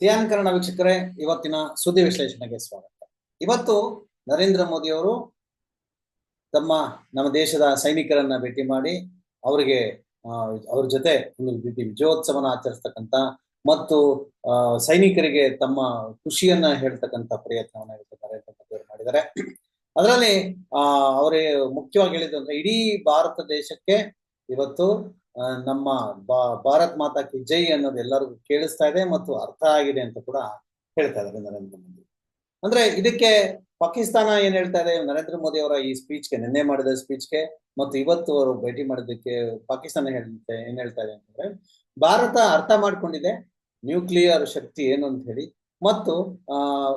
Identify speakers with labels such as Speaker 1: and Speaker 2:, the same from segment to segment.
Speaker 1: Xi'an ವೀಕ್ಷಕರೇ, ಇವತ್ತಿನ ಸುದ್ದಿ ವಿಶ್ಲೇಷಣೆಗೆ ಸ್ವಾಗತ. ಇವತ್ತು ನರೇಂದ್ರ ಮೋದಿ ಅವರು ತಮ್ಮ ನಮ್ಮ ದೇಶದ ಸೈನಿಕರನ್ನ ಭೇಟಿ ಮಾಡಿ ಅವರಿಗೆ ಅವ್ರ ಜೊತೆ ಒಂದು ರೀತಿ ವಿಜಯೋತ್ಸವನ ಆಚರಿಸ್ತಕ್ಕಂತ ಮತ್ತು ಸೈನಿಕರಿಗೆ ತಮ್ಮ ಖುಷಿಯನ್ನ ಹೇಳ್ತಕ್ಕಂತ ಪ್ರಯತ್ನವನ್ನ ನರೇಂದ್ರ ಮೋದಿ ಅವರು ಮಾಡಿದ್ದಾರೆ ಅದರಲ್ಲಿ, ಆ, ಅವರೇ ಮುಖ್ಯವಾಗಿ ಹೇಳಿದ್ರು ಅಂದ್ರೆ ಇಡೀ ಭಾರತ ದೇಶಕ್ಕೆ ಇವತ್ತು ನಮ್ಮ ಭಾರತ್ ಮಾತಾ ಕಿ ಜೈ ಅನ್ನೋದು ಎಲ್ಲರಿಗೂ ಕೇಳಿಸ್ತಾ ಇದೆ ಮತ್ತು ಅರ್ಥ ಆಗಿದೆ ಅಂತ ಕೂಡ ಹೇಳ್ತಾ ಇದ್ದಾರೆ ನರೇಂದ್ರ ಮೋದಿ. ಅಂದ್ರೆ ಇದಕ್ಕೆ ಪಾಕಿಸ್ತಾನ ಏನ್ ಹೇಳ್ತಾ ಇದೆ? ನರೇಂದ್ರ ಮೋದಿ ಅವರ ಈ ಸ್ಪೀಚ್ಗೆ ನಿನ್ನೆ ಮಾಡಿದ ಸ್ಪೀಚ್ಗೆ ಮತ್ತು ಇವತ್ತು ಅವರು ಭೇಟಿ ಮಾಡಿದ್ದಕ್ಕೆ ಪಾಕಿಸ್ತಾನ ಹೇಳುತ್ತೆ ಏನ್ ಹೇಳ್ತಾ ಇದೆ ಅಂತಂದ್ರೆ, ಭಾರತ ಅರ್ಥ ಮಾಡ್ಕೊಂಡಿದೆ, ನ್ಯೂಕ್ಲಿಯರ್ ಶಕ್ತಿ ಏನು ಅಂತ ಹೇಳಿ ಮತ್ತು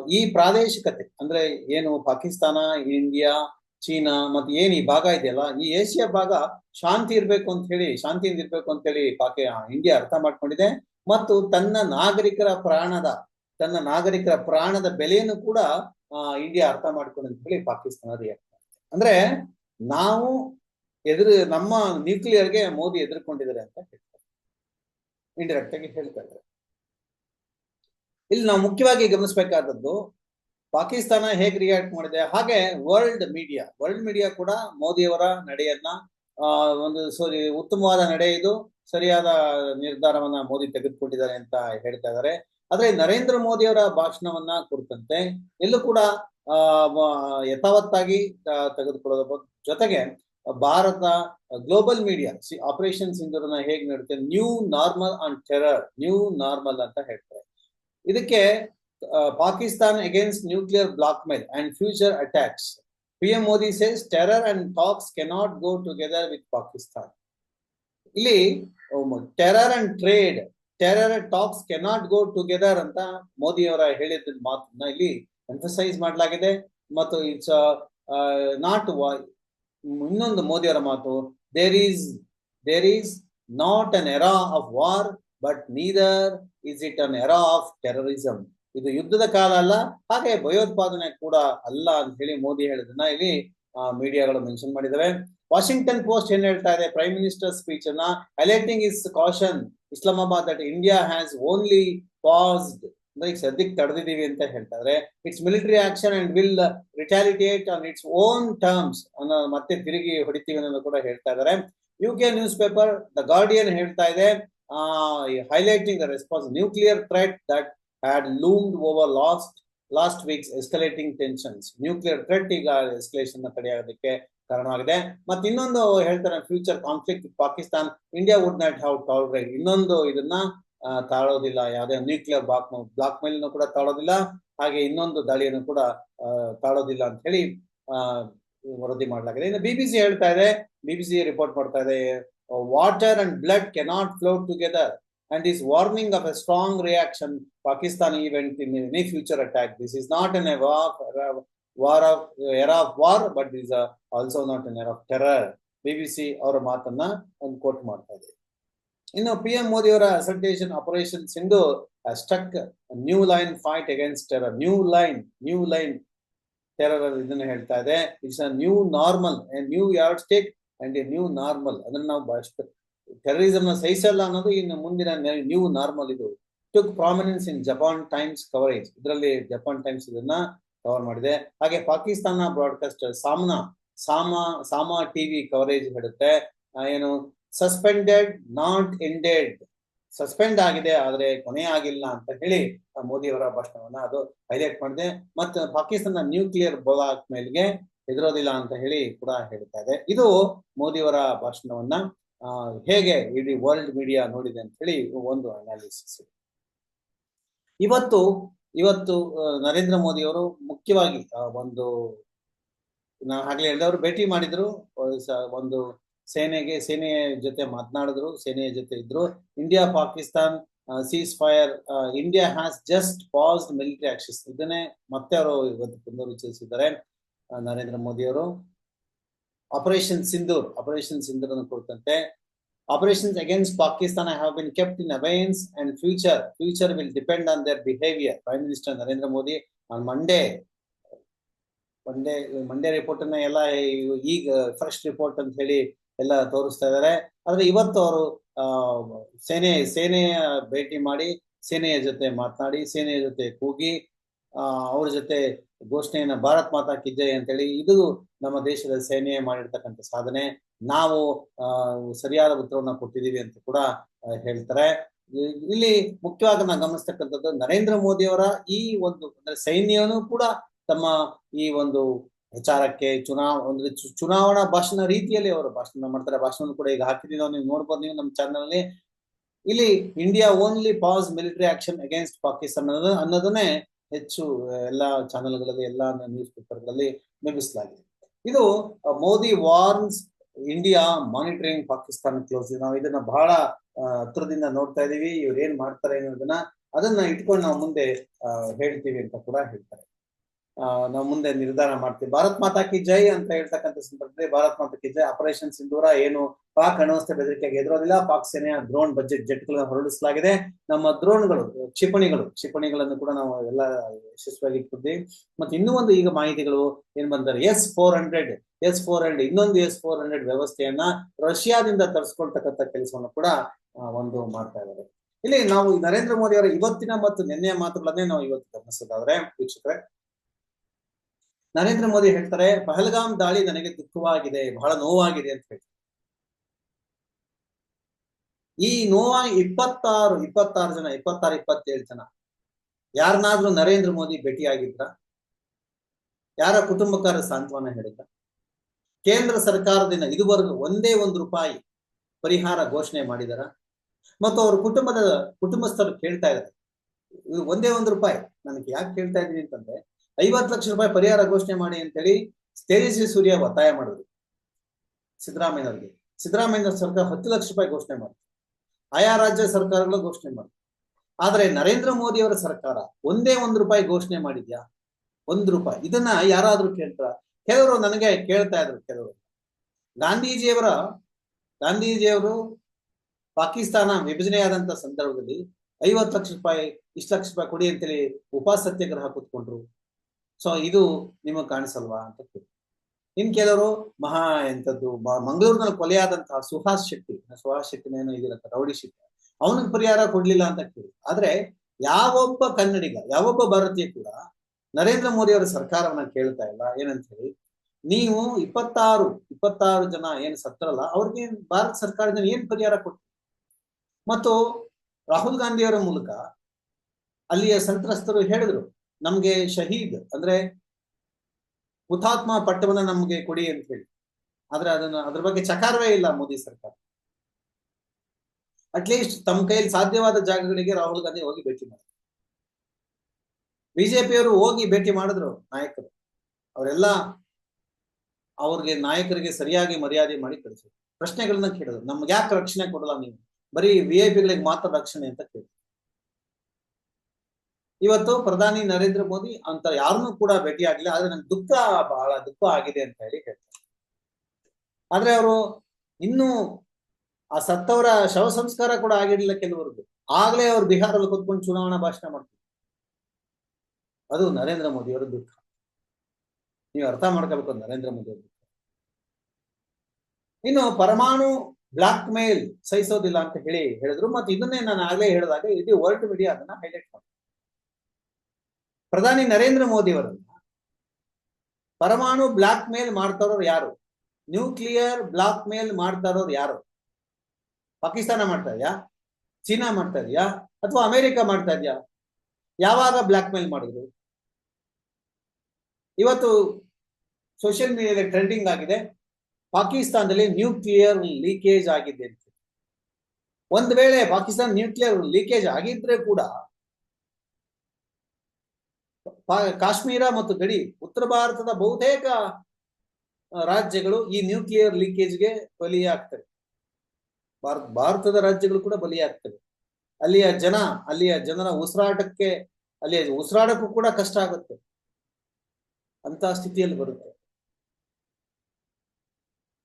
Speaker 1: ಈ ಪ್ರಾದೇಶಿಕತೆ ಅಂದ್ರೆ ಏನು ಪಾಕಿಸ್ತಾನ, ಇಂಡಿಯಾ, ಚೀನಾ, ಮತ್ತೆ ಏನ್ ಈ ಭಾಗ ಇದೆಯಲ್ಲ, ಈ ಏಷ್ಯಾ ಭಾಗ ಶಾಂತಿ ಇರ್ಬೇಕು ಅಂತ ಹೇಳಿ, ಶಾಂತಿಯಿಂದ ಇರ್ಬೇಕು ಅಂತ ಹೇಳಿ ಪಾಕಿ ಇಂಡಿಯಾ ಅರ್ಥ ಮಾಡ್ಕೊಂಡಿದೆ. ಮತ್ತು ತನ್ನ ನಾಗರಿಕರ ಪ್ರಾಣದ, ತನ್ನ ನಾಗರಿಕರ ಪ್ರಾಣದ ಬೆಲೆಯನ್ನು ಕೂಡ ಇಂಡಿಯಾ ಅರ್ಥ ಮಾಡ್ಕೊಂಡು ಅಂತ ಹೇಳಿ ಪಾಕಿಸ್ತಾನ ರಿಯಾಕ್ಟ್ ಅಂದ್ರೆ ನಾವು ಎದುರು, ನಮ್ಮ ನ್ಯೂಕ್ಲಿಯರ್ಗೆ ಮೋದಿ ಎದುರ್ಕೊಂಡಿದ್ದಾರೆ ಅಂತ ಹೇಳ್ತಾರೆ ಇಂಡೈರೆಕ್ಟ್ ಆಗಿ ಹೇಳ್ತಾ ಇದ್ದಾರೆ. ಇಲ್ಲಿ ನಾವು ಮುಖ್ಯವಾಗಿ ಗಮನಿಸಬೇಕಾದದ್ದು ಪಾಕಿಸ್ತಾನ ಹೇಗೆ ರಿಯಾಕ್ಟ್ ಮಾಡಿದೆ? ಹಾಗೆ ವರ್ಲ್ಡ್ ಮೀಡಿಯಾ ವರ್ಲ್ಡ್ ಮೀಡಿಯಾ ಕೂಡ ಮೋದಿಯವರ ನಡೆಯನ್ನ ಒಂದು ಸಾರಿ ಉತ್ತಮವಾದ ನಡೆ ಇದು, ಸರಿಯಾದ ನಿರ್ಧಾರವನ್ನ ಮೋದಿ ತೆಗೆದುಕೊಂಡಿದ್ದಾರೆ ಅಂತ ಹೇಳ್ತಾ ಇದ್ದಾರೆ. ಆದ್ರೆ ನರೇಂದ್ರ ಮೋದಿ ಅವರ ಭಾಷಣವನ್ನ ಕುರಿತಂತೆ ಎಲ್ಲೂ ಕೂಡ ಯಥಾವತ್ತಾಗಿ ತೆಗೆದುಕೊಳ್ಳೋದ ಜೊತೆಗೆ ಭಾರತ ಗ್ಲೋಬಲ್ ಮೀಡಿಯಾ ಆಪರೇಷನ್ ಸಿಂಧೂರನ್ನ ಹೇಗೆ ನಡುತ್ತೆ new normal on terror new normal ಅಂತ ಹೇಳ್ತಾರೆ. ಇದಕ್ಕೆ Pakistan against nuclear blackmail and future attacks P M Modi says terror and talks cannot go together with Pakistan ಇಲ್ಲಿ terror and trade terror talks cannot go together ಅಂತ ಮೋದಿ ಅವರ ಹೇಳಿದ ಮಾತನ್ನ ಇಲ್ಲಿ emphasise ಮಾಡಲಾಗಿದೆ. ಮತ್ತು ಇಟ್ಸ್ ನಾಟ್ ಇನ್ನೊಂದು ಮೋದಿ ಅವರ ಮಾತು there is there is not an era of war but neither is it an era of terrorism ಇದು ಯುದ್ಧದ ಕಾಲ ಅಲ್ಲ, ಹಾಗೆ ಭಯೋತ್ಪಾದನೆ ಕೂಡ ಅಲ್ಲ ಅಂತ ಹೇಳಿ ಮೋದಿ ಹೇಳಿದನ್ನ ಇಲ್ಲಿ ಮೀಡಿಯಾಗಳು ಮೆನ್ಷನ್ ಮಾಡಿದ್ದಾರೆ ವಾಷಿಂಗ್ಟನ್ ಪೋಸ್ಟ್ ಏನ್ ಹೇಳ್ತಾ ಇದೆ? ಪ್ರೈಮ್ ಮಿನಿಸ್ಟರ್ ಸ್ಪೀಚ್ ಅನ್ನ highlighting is caution Islamabad that India has only paused ಅಂದ್ರೆ ಈಗ ಸದ್ಯಕ್ಕೆ ತಡೆದಿದ್ದೀವಿ ಅಂತ ಹೇಳ್ತಾ ಇದ್ರೆ. It's military action and will retaliate on its own terms ಅನ್ನೋ ಮತ್ತೆ ತಿರುಗಿ ಹೊಡಿತೀವಿ ಅನ್ನೋದು ಕೂಡ ಹೇಳ್ತಾ ಇದ್ದಾರೆ U K news paper the Guardian ಹೇಳ್ತಾ ಇದೆ. Highlighting the response nuclear threat that had loomed over last last weeks escalating tensions nuclear threat ಈಗ ಎಸ್ಕಲೇಷನ್ ತಡೆಯೋದಕ್ಕೆ ಕಾರಣವಾಗಿದೆ ಮತ್ತೆ ಇನ್ನೊಂದು ಹೇಳ್ತಾರೆ future conflict Pakistan India would not have tolerate ಇನ್ನೊಂದು ಇದನ್ನ ತಾಳೋದಿಲ್ಲ. ಯಾವುದೇ ನ್ಯೂಕ್ಲಿಯರ್ ಬ್ಲಾಕ್ ಬ್ಲಾಕ್ ಮೇಲೂ ಕೂಡ ತಾಳೋದಿಲ್ಲ. ಹಾಗೆ ಇನ್ನೊಂದು ದಾಳಿಯನ್ನು ಕೂಡ ತಾಳೋದಿಲ್ಲ ಅಂತ ಹೇಳಿ ವರದಿ ಮಾಡಲಾಗಿದೆ. ಇನ್ನು ಬಿಬಿಸಿ ಹೇಳ್ತಾ ಇದೆ. ಬಿಬಿಸಿ ರಿಪೋರ್ಟ್ ಮಾಡ್ತಾ ಇದೆ. Water and blood cannot flow together and is warning of a strong reaction Pakistan event in any future attack. This is not an era of, war of era of war, but is a, also not an era of terror. BBC ಅವರ ಮಾತನ್ನ ಒಂದು coat ಮಾಡ್ತಾ ಇದೆ ಇನ್ನು P M Modi ಅವರ ಅಸಲ್ಟೇಷನ್ operation Sindhu stuck new line fight against terror new line new line terror ಇದನ್ನ ಹೇಳ್ತಾ ಇದೆ it's a new normal new yard and and a new normal ಅದನ್ನ ನಾವು ಬಹಳ ಟೆರರಿಸಮ್ನ ಸಹಿಸಲ್ಲ ಅನ್ನೋದು ಇನ್ನು ಮುಂದಿನ ನ್ಯೂ ನಾರ್ಮಲ್ ಇದು. Took prominence in Japan Times coverage ಇದರಲ್ಲಿ ಜಪಾನ್ ಟೈಮ್ಸ್ ಇದನ್ನ ಕವರ್ ಮಾಡಿದೆ. ಹಾಗೆ Pakistan broadcaster Samna, Samaa Samaa TV coverage ಹೇಳುತ್ತೆ. ಏನು? ಸಸ್ಪೆಂಡೆಡ್ ನಾಟ್ ಎಂಡೆಡ್ ಸಸ್ಪೆಂಡ್ ಆಗಿದೆ, ಆದ್ರೆ ಕೊನೆ ಆಗಿಲ್ಲ ಅಂತ ಹೇಳಿ ಮೋದಿ ಅವರ ಭಾಷಣವನ್ನ ಅದು ಹೈಲೈಟ್ ಮಾಡಿದೆ. ಮತ್ತು ಪಾಕಿಸ್ತಾನ ನ್ಯೂಕ್ಲಿಯರ್ ಬ್ಲಾಕ್ ಮೇಲ್ಗೆ ಹೆದರೋದಿಲ್ಲ ಅಂತ ಹೇಳಿ ಕೂಡ ಹೇಳ್ತಾ ಇದೆ. ಇದು ಮೋದಿಯವರ ಭಾಷಣವನ್ನ. ಹೇಗೆ ಇಡೀ ವರ್ಲ್ಡ್ ಮೀಡಿಯಾ ನೋಡಿದೆ ಅಂತ ಹೇಳಿ ಒಂದು ಅನಾಲಿಸಿಸ್ ಇವತ್ತು ಇವತ್ತು ನರೇಂದ್ರ ಮೋದಿ ಅವರು ಮುಖ್ಯವಾಗಿ ಒಂದು, ನಾ ಆಗ್ಲೇ ಹೇಳಿದವರು ಭೇಟಿ ಮಾಡಿದ್ರು ಒಂದು ಸೇನೆಗೆ, ಸೇನೆಯ ಜೊತೆ ಮಾತನಾಡಿದ್ರು, ಸೇನೆಯ ಜೊತೆ ಇದ್ರು. India Pakistan ceasefire India has just paused military actions ಇದನ್ನೇ ಮತ್ತೆ ಅವರು ಇವತ್ತು ಪುನರುಚ್ಚರಿಸಿದ್ದಾರೆ ನರೇಂದ್ರ ಮೋದಿ ಅವರು. ಆಪರೇಷನ್ ಸಿಂಧೂರ್ ಆಪರೇಷನ್ ಸಿಂಧೂರ್ ಅನ್ನು ಕುರಿತಂತೆ operations against Pakistan I have been kept in abeyance and future future will depend on their behaviour prime minister Narendra Modi on Monday Monday Monday report ಅನ್ನ ಎಲ್ಲ ಈಗ ಫಸ್ಟ್ ರಿಪೋರ್ಟ್ ಅಂತ ಹೇಳಿ ಎಲ್ಲ ತೋರಿಸ್ತಾ ಇದ್ದಾರೆ ಆದ್ರೆ ಇವತ್ತು ಅವರು ಸೇನೆ, ಸೇನೆಯ ಭೇಟಿ ಮಾಡಿ, ಸೇನೆಯ ಜೊತೆ ಮಾತನಾಡಿ, ಸೇನೆಯ ಜೊತೆ ಕೂಗಿ ಅವ್ರ ಜೊತೆ ಘೋಷಣೆಯನ್ನ ಭಾರತ್ ಮಾತಾ ಕಿ ಅಂತ ಅಂತೇಳಿ ಇದು ನಮ್ಮ ದೇಶದ ಸೇನೆ ಮಾಡಿರ್ತಕ್ಕಂಥ ಸಾಧನೆ. ನಾವು ಸರಿಯಾದ ಉತ್ತರವನ್ನ ಕೊಟ್ಟಿದ್ದೀವಿ ಅಂತ ಕೂಡ ಹೇಳ್ತಾರೆ. ಇಲ್ಲಿ ಮುಖ್ಯವಾಗಿ ನಾವು ಗಮನಿಸ್ತಕ್ಕಂಥದ್ದು ನರೇಂದ್ರ ಮೋದಿ ಅವರ ಈ ಒಂದು, ಅಂದ್ರೆ ಸೈನ್ಯನೂ ಕೂಡ ತಮ್ಮ ಈ ಒಂದು ಪ್ರಚಾರಕ್ಕೆ ಚುನಾವ ಅಂದ್ರೆ ಚುನಾವಣಾ ಭಾಷಣ ರೀತಿಯಲ್ಲಿ ಅವರು ಭಾಷಣ ಮಾಡ್ತಾರೆ. ಭಾಷಣ ಕೂಡ ಈಗ ಹಾಕಿದೀವಿ ನಾವು ನೀವು ನೋಡ್ಬೋದು, ನೀವು ನಮ್ಮ ಚಾನಲ್ ಅಲ್ಲಿ ಇಲ್ಲಿ India only pause military action against Pakistan ಅನ್ನೋದು, ಅನ್ನೋದನ್ನೇ ಹೆಚ್ಚು ಎಲ್ಲಾ ಚಾನೆಲ್ಗಳಲ್ಲಿ ಎಲ್ಲಾ ನ್ಯೂಸ್ ಪೇಪರ್ಗಳಲ್ಲಿ ಬಿಂಬಿಸಲಾಗಿದೆ. ಇದು Modi warns India monitoring Pakistan close ನಾವು ಇದನ್ನ ಬಹಳ ಹತ್ರದಿಂದ ನೋಡ್ತಾ ಇದೀವಿ. ಇವ್ರು ಏನ್ ಮಾಡ್ತಾರೆ ಅನ್ನೋದನ್ನ ಅದನ್ನ ಇಟ್ಕೊಂಡು ನಾವು ಮುಂದೆ ಹೇಳ್ತೀವಿ ಅಂತ ಕೂಡ ಹೇಳ್ತಾರೆ. ನಾವು ಮುಂದೆ ನಿರ್ಧಾರ ಮಾಡ್ತೀವಿ. ಭಾರತ್ ಮಾತಾ ಕಿ ಜೈ ಅಂತ ಹೇಳ್ತಕ್ಕಂಥ ಸಂದರ್ಭದಲ್ಲಿ ಭಾರತ್ ಮಾತಾ ಕಿ ಜೈ ಆಪರೇಷನ್ ಸಿಂಧೂರ ಏನು ಪಾಕ್ ಅಣುವಸ್ತ್ರ ಬೆದರಿಕೆಗೆ ಎದುರೋದಿಲ್ಲ. ಪಾಕ್ ಸೇನೆಯ ಡ್ರೋನ್ ಬಜೆಟ್ ಜೆಟ್ಗಳನ್ನು ಹೊರಡಿಸಲಾಗಿದೆ. ನಮ್ಮ ಡ್ರೋನ್ಗಳು ಕ್ಷಿಪಣಿಗಳು, ಕ್ಷಿಪಣಿಗಳನ್ನು ಕೂಡ ನಾವು ಎಲ್ಲ ಯಶಸ್ವಿಯಾಗಿ ಇಟ್ಟಿದ್ದೀವಿ. ಮತ್ತೆ ಇನ್ನೂ ಒಂದು ಈಗ ಮಾಹಿತಿಗಳು ಏನ್ ಬಂದರೆ S four hundred, S four hundred, ಇನ್ನೊಂದು ಎಸ್ ಫೋರ್ ಹಂಡ್ರೆಡ್ ವ್ಯವಸ್ಥೆಯನ್ನ ರಷ್ಯಾದಿಂದ ತರಿಸ್ಕೊಳ್ತಕ್ಕಂಥ ಕೆಲಸವನ್ನು ಕೂಡ ಒಂದು ಮಾಡ್ತಾ ಇದ್ದಾರೆ. ಇಲ್ಲಿ ನಾವು ನರೇಂದ್ರ ಮೋದಿ ಅವರ ಇವತ್ತಿನ ಮತ್ತು ನಿನ್ನೆಯ ಮಾತುಗಳನ್ನೇ ನಾವು ಇವತ್ತು ಗಮನಿಸೋದಾದ್ರೆ, ವೀಕ್ಷಕರೇ ನರೇಂದ್ರ ಮೋದಿ ಹೇಳ್ತಾರೆ, ಪಹಲ್ಗಾಮ್ ದಾಳಿ ನನಗೆ ದುಃಖವಾಗಿದೆ, ಬಹಳ ನೋವಾಗಿದೆ ಅಂತ ಹೇಳ್ತಾರೆ. ಈ ನೋವಾಗಿ ಇಪ್ಪತ್ತಾರು ಇಪ್ಪತ್ತಾರು ಜನ, ಇಪ್ಪತ್ತಾರು, ಇಪ್ಪತ್ತೇಳು ಜನ, ಯಾರನ್ನಾದ್ರೂ ನರೇಂದ್ರ ಮೋದಿ ಭೇಟಿಯಾಗಿದ್ರ? ಯಾರ ಕುಟುಂಬಕಾರ ಸಾಂತ್ವನ ಹೇಳಿದ್ರ? ಕೇಂದ್ರ ಸರ್ಕಾರದಿಂದ ಇದುವರೆಗೂ ಒಂದೇ ಒಂದು ರೂಪಾಯಿ ಪರಿಹಾರ ಘೋಷಣೆ ಮಾಡಿದಾರ? ಮತ್ತು ಅವ್ರ ಕುಟುಂಬದ ಕುಟುಂಬಸ್ಥರು ಕೇಳ್ತಾ ಇದ್ದಾರೆ. ಇದು ಒಂದೇ ಒಂದು ರೂಪಾಯಿ. ನನಗೆ ಯಾಕೆ ಕೇಳ್ತಾ ಇದ್ದೀನಿ ಅಂತಂದ್ರೆ ಐವತ್ತು ಲಕ್ಷ ರೂಪಾಯಿ ಪರಿಹಾರ ಘೋಷಣೆ ಮಾಡಿ ಅಂತೇಳಿ ತೇಜಸ್ವಿ ಸೂರ್ಯ ಒತ್ತಾಯ ಮಾಡಿದ್ರು. ಸಿದ್ದರಾಮಯ್ಯನವರಿಗೆ. ಸಿದ್ದರಾಮಯ್ಯ ಸರ್ಕಾರ ಹತ್ತು ಲಕ್ಷ ರೂಪಾಯಿ ಘೋಷಣೆ ಮಾಡಿದ್ರು. ಆಯಾ ರಾಜ್ಯ ಸರ್ಕಾರಗಳು ಘೋಷಣೆ ಮಾಡಿದ್ರು. ಆದ್ರೆ ನರೇಂದ್ರ ಮೋದಿ ಅವರ ಸರ್ಕಾರ ಒಂದೇ ಒಂದು ರೂಪಾಯಿ ಘೋಷಣೆ ಮಾಡಿದ್ಯಾ? ಒಂದು ರೂಪಾಯಿ. ಇದನ್ನ ಯಾರಾದ್ರೂ ಕೇಳ್ತಾರ? ಕೆಲವರು ನನಗೆ ಕೇಳ್ತಾ ಇದ್ರು ಕೆಲವರು. ಗಾಂಧೀಜಿಯವರ, ಗಾಂಧೀಜಿಯವರು ಪಾಕಿಸ್ತಾನ ವಿಭಜನೆಯಾದಂತ ಸಂದರ್ಭದಲ್ಲಿ ಐವತ್ತು ಲಕ್ಷ ರೂಪಾಯಿ, ಇಷ್ಟು ಲಕ್ಷ ರೂಪಾಯಿ ಕೊಡಿ ಅಂತೇಳಿ ಉಪವಾಸ ಸತ್ಯಾಗ್ರಹ ಕೂತ್ಕೊಂಡ್ರು. ಸೊ ಇದು ನಿಮಗೆ ಕಾಣಿಸಲ್ವಾ ಅಂತ ಕೇಳಿ. ಇನ್ ಕೆಲವರು, ಮಹಾ ಎಂಥದ್ದು ಮಂಗಳೂರಿನಲ್ಲಿ ಕೊಲೆಯಾದಂತಹ ಸುಹಾಸ್ ಶೆಟ್ಟಿ, ಸುಹಾಸ್ ಶೆಟ್ಟಿನೇನೋ ಇದಿರತ್ತ ರೌಡಿ ಶೆಟ್ಟಿ, ಅವನಿಗೆ ಪರಿಹಾರ ಕೊಡ್ಲಿಲ್ಲ ಅಂತ ಕೇಳಿ. ಆದ್ರೆ, ಯಾವೊಬ್ಬ ಕನ್ನಡಿಗ, ಯಾವೊಬ್ಬ ಭಾರತೀಯ ಕೂಡ ನರೇಂದ್ರ ಮೋದಿ ಅವರ ಸರ್ಕಾರವನ್ನ ಕೇಳ್ತಾ ಇಲ್ಲ. ಏನಂತ ಹೇಳಿ ನೀವು ಇಪ್ಪತ್ತಾರು ಇಪ್ಪತ್ತಾರು ಜನ ಏನ್ ಸತ್ತರಲ್ಲ, ಅವ್ರಿಗೆ ಭಾರತ ಸರ್ಕಾರದಿಂದ ಏನ್ ಪರಿಹಾರ ಕೊಟ್ಟು ಮತ್ತು ರಾಹುಲ್ ಗಾಂಧಿ ಅವರ ಮೂಲಕ ಅಲ್ಲಿಯ ಸಂತ್ರಸ್ತರು ಹೇಳಿದ್ರು ನಮ್ಗೆ ಶಹೀದ್ ಅಂದ್ರೆ ಹುತಾತ್ಮ ಪಟ್ಟವನ್ನ ನಮ್ಗೆ ಕೊಡಿ ಅಂತ ಹೇಳಿ. ಆದ್ರೆ ಅದನ್ನ ಅದ್ರ ಬಗ್ಗೆ ಚಕಾರವೇ ಇಲ್ಲ ಮೋದಿ ಸರ್ಕಾರ. ಅಟ್ಲೀಸ್ಟ್ ತಮ್ಮ ಕೈಯಲ್ಲಿ ಸಾಧ್ಯವಾದ ಜಾಗಗಳಿಗೆ ರಾಹುಲ್ ಗಾಂಧಿ ಹೋಗಿ ಭೇಟಿ ಮಾಡಿದ್ರು. ಬಿಜೆಪಿಯವರು ಹೋಗಿ ಭೇಟಿ ಮಾಡಿದ್ರು ನಾಯಕರು. ಅವರೆಲ್ಲ ಅವ್ರಿಗೆ ನಾಯಕರಿಗೆ ಸರಿಯಾಗಿ ಮರ್ಯಾದೆ ಮಾಡಿ ಕಳಿಸಿದ್ರು. ಪ್ರಶ್ನೆಗಳನ್ನ ಕೇಳಿದ್ರು. ನಮ್ಗೆ ಯಾಕೆ ರಕ್ಷಣೆ ಕೊಡಲ್ಲ ನೀವು? ಬರೀ ವಿ ಐ ಪಿಗಳಿಗೆ ಮಾತ್ರ ರಕ್ಷಣೆ ಅಂತ ಕೇಳಿದ್ರು. ಇವತ್ತು ಪ್ರಧಾನಿ ನರೇಂದ್ರ ಮೋದಿ ಅಂತ ಯಾರನ್ನೂ ಕೂಡ ಭೇಟಿ ಆಗಿಲ್ಲ ಆದ್ರೆ ನನ್ಗೆ ದುಃಖ ಬಹಳ, ದುಃಖ ಆಗಿದೆ ಅಂತ ಹೇಳಿ ಹೇಳ್ತಾರೆ. ಆದ್ರೆ ಅವರು ಇನ್ನೂ ಆ ಸತ್ತವರ ಶವ ಸಂಸ್ಕಾರ ಕೂಡ ಆಗಿರ್ಲಿಲ್ಲ ಕೆಲವರದ್ದು ಆಗ್ಲೇ ಅವ್ರು ಬಿಹಾರಲ್ಲಿ ಕೂತ್ಕೊಂಡು ಚುನಾವಣಾ ಭಾಷಣ ಮಾಡ್ತಾರೆ ಅದು ನರೇಂದ್ರ ಮೋದಿ ಅವರ ದುಃಖ. ನೀವು ಅರ್ಥ ಮಾಡ್ಕೋಬೇಕು ನರೇಂದ್ರ ಮೋದಿ ಅವರು ದುಃಖ. ಇನ್ನು ಪರಮಾಣು ಬ್ಲಾಕ್ ಮೇಲ್ ಸಹಿಸೋದಿಲ್ಲ ಅಂತ ಹೇಳಿ ಹೇಳಿದ್ರು. ಮತ್ತೆ ಇದನ್ನೇ ನಾನು ಆಗ್ಲೇ ಹೇಳಿದಾಗ ಇಡೀ ವರ್ಲ್ಡ್ ಮೀಡಿಯಾ ಅದನ್ನ ಹೈಲೈಟ್ ಮಾಡಿ ಪ್ರಧಾನಿ ನರೇಂದ್ರ ಮೋದಿ ಅವರು ಪರಮಾಣು ಬ್ಲಾಕ್ ಮೇಲ್ ಮಾಡ್ತಾರೋರು ಯಾರು? ನ್ಯೂಕ್ಲಿಯರ್ ಬ್ಲಾಕ್ ಮೇಲ್ ಮಾಡ್ತಾ ಯಾರು? ಪಾಕಿಸ್ತಾನ ಮಾಡ್ತಾ ಇದೆಯಾ? ಚೀನಾ ಮಾಡ್ತಾ ಇದೆಯಾ? ಅಥವಾ ಅಮೆರಿಕ ಮಾಡ್ತಾ ಇದೆಯಾ? ಯಾವಾಗ ಬ್ಲಾಕ್ ಮೇಲ್ ಮಾಡಿದ್ರು? ಇವತ್ತು ಸೋಷಿಯಲ್ ಮೀಡಿಯಾದಲ್ಲಿ ಟ್ರೆಂಡಿಂಗ್ ಆಗಿದೆ. ಪಾಕಿಸ್ತಾನದಲ್ಲಿ ನ್ಯೂಕ್ಲಿಯರ್ ಲೀಕೇಜ್ ಆಗಿದೆ ಅಂತ. ಒಂದ್ ವೇಳೆ ಪಾಕಿಸ್ತಾನ ನ್ಯೂಕ್ಲಿಯರ್ ಲೀಕೇಜ್ ಆಗಿದ್ರೆ ಕೂಡ ಕಾಶ್ಮೀರ ಮತ್ತು ಗಡಿ ಉತ್ತರ ಭಾರತದ ಬಹುತೇಕ ರಾಜ್ಯಗಳು ಈ ನ್ಯೂಕ್ಲಿಯರ್ ಲೀಕೇಜ್ಗೆ ಬಲಿಯಾಗ್ತವೆ. ಭಾರತ, ಭಾರತದ ರಾಜ್ಯಗಳು ಕೂಡ ಬಲಿಯಾಗ್ತವೆ. ಅಲ್ಲಿಯ ಜನ, ಅಲ್ಲಿಯ ಜನರ ಉಸಿರಾಟಕ್ಕೆ, ಅಲ್ಲಿಯ ಉಸಿರಾಡಕ್ಕೂ ಕೂಡ ಕಷ್ಟ ಆಗುತ್ತೆ. ಅಂತ ಸ್ಥಿತಿಯಲ್ಲಿ ಬರುತ್ತೆ.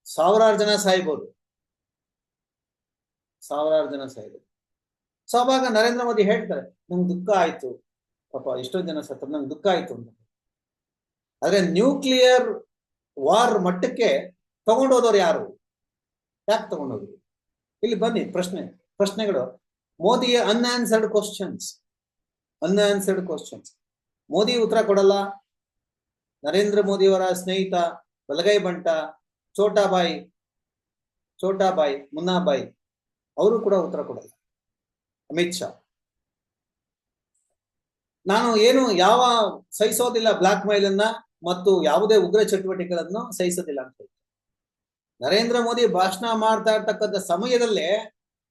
Speaker 1: ಸಾವಿರಾರು ಜನ ಸಾಯ್ಬೋದು. ಸಾವಿರಾರು ಜನ ಸಾಯ್ಬೋದು. ಸೊ ಅವಾಗ ನರೇಂದ್ರ ಮೋದಿ ಹೇಳ್ತಾರೆ, ನಮ್ಗೆ ದುಃಖ ಆಯ್ತು. ಪಾಪ ಎಷ್ಟೋ ಜನ ಸತ್ತ ನಂಗೆ ದುಃಖ ಆಯ್ತು ಅಂತ ಆದ್ರೆ ನ್ಯೂಕ್ಲಿಯರ್ ವಾರ್ ಮಟ್ಟಕ್ಕೆ ತಗೊಂಡೋದವ್ರು ಯಾರು? ಯಾಕೆ ತಗೊಂಡೋದ್ರು ಇಲ್ಲಿ ಬನ್ನಿ ಪ್ರಶ್ನೆ, ಪ್ರಶ್ನೆಗಳು. ಮೋದಿಯ unanswered questions unanswered questions Modi ಉತ್ತರ ಕೊಡಲ್ಲ. ನರೇಂದ್ರ ಮೋದಿಯವರ ಸ್ನೇಹಿತ ಬಲಗೈ ಬಂಟ, ಚೋಟಾಬಾಯಿ ಚೋಟಾಬಾಯಿ, ಮುನ್ನಾಬಾಯಿ, ಅವರು ಕೂಡ ಉತ್ತರ ಕೊಡಲ್ಲ. ಅಮಿತ್ ಶಾ. ನಾನು ಏನು ಯಾವ ಸಹಿಸೋದಿಲ್ಲ ಬ್ಲಾಕ್ ಮೈಲ್ ಅನ್ನ ಮತ್ತು ಯಾವುದೇ ಉಗ್ರ ಚಟುವಟಿಕೆಗಳನ್ನು ಸಹಿಸೋದಿಲ್ಲ ಅಂತ ನರೇಂದ್ರ ಮೋದಿ ಭಾಷಣ ಮಾಡ್ತಾ ಇರ್ತಕ್ಕಂಥ ಸಮಯದಲ್ಲೇ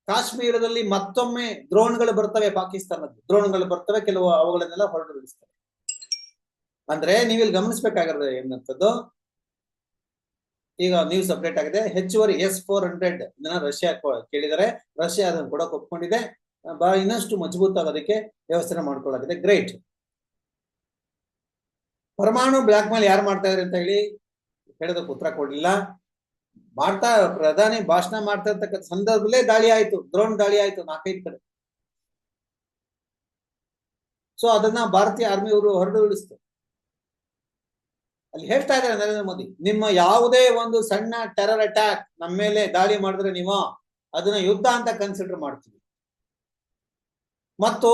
Speaker 1: ಕಾಶ್ಮೀರದಲ್ಲಿ ಮತ್ತೊಮ್ಮೆ ಡ್ರೋನ್ಗಳು ಬರ್ತವೆ ಪಾಕಿಸ್ತಾನದ್ದು. ಡ್ರೋನ್ಗಳು ಬರ್ತವೆ, ಕೆಲವು ಅವುಗಳನ್ನೆಲ್ಲ ಹೊರಟುಡಿಸ್ತವೆ ಅಂದ್ರೆ ನೀವಿಲ್ಲಿ ಗಮನಿಸ್ಬೇಕಾಗಿರೋದು ಏನಂತದ್ದು? ಈಗ ನ್ಯೂಸ್ ಅಪ್ಡೇಟ್ ಆಗಿದೆ. ಹೆಚ್ಚುವರಿ ಎಸ್ ಫೋರ್ ಹಂಡ್ರೆಡ್ ರಷ್ಯಾ ಕೇಳಿದರೆ ರಷ್ಯಾ ಅದನ್ನು ಕೊಡಕ್ಕೆ ಒಪ್ಕೊಂಡಿದೆ. ಬ ಇನ್ನಷ್ಟು ಮಜಬೂತ್ ಆಗೋದಕ್ಕೆ ವ್ಯವಸ್ಥೆ ಮಾಡ್ಕೊಳ್ಳಾಗಿದೆ. ಗ್ರೇಟ್ ಪರಮಾಣು ಬ್ಲಾಕ್ ಮೇಲ್ ಯಾರು ಮಾಡ್ತಾ ಇದ್ರಿ ಅಂತ ಹೇಳಿ ಹೇಳೋದಕ್ಕೆ ಉತ್ತರ ಕೊಡ್ಲಿಲ್ಲ. ಮಾಡ್ತಾ ಪ್ರಧಾನಿ ಭಾಷಣ ಮಾಡ್ತಾ ಇರ್ತಕ್ಕಂಥ ಸಂದರ್ಭದಲ್ಲೇ ದಾಳಿ ಆಯ್ತು. ಡ್ರೋನ್ ದಾಳಿ ಆಯ್ತು ನಾಲ್ಕೈದು ಕಡೆ. ಸೊ ಅದನ್ನ ಭಾರತೀಯ ಆರ್ಮಿಯವರು ಹೊರಡುಡಿಸ್ತು ಅಲ್ಲಿ ಹೇಳ್ತಾ ಇದ್ದಾರೆ ನರೇಂದ್ರ ಮೋದಿ, ನಿಮ್ಮ ಯಾವುದೇ ಒಂದು ಸಣ್ಣ ಟೆರರ್ ಅಟ್ಯಾಕ್ ನಮ್ಮ ಮೇಲೆ ದಾಳಿ ಮಾಡಿದ್ರೆ ನೀವು ಅದನ್ನ ಯುದ್ಧ ಅಂತ ಕನ್ಸಿಡರ್ ಮಾಡ್ತೀವಿ. ಮತ್ತು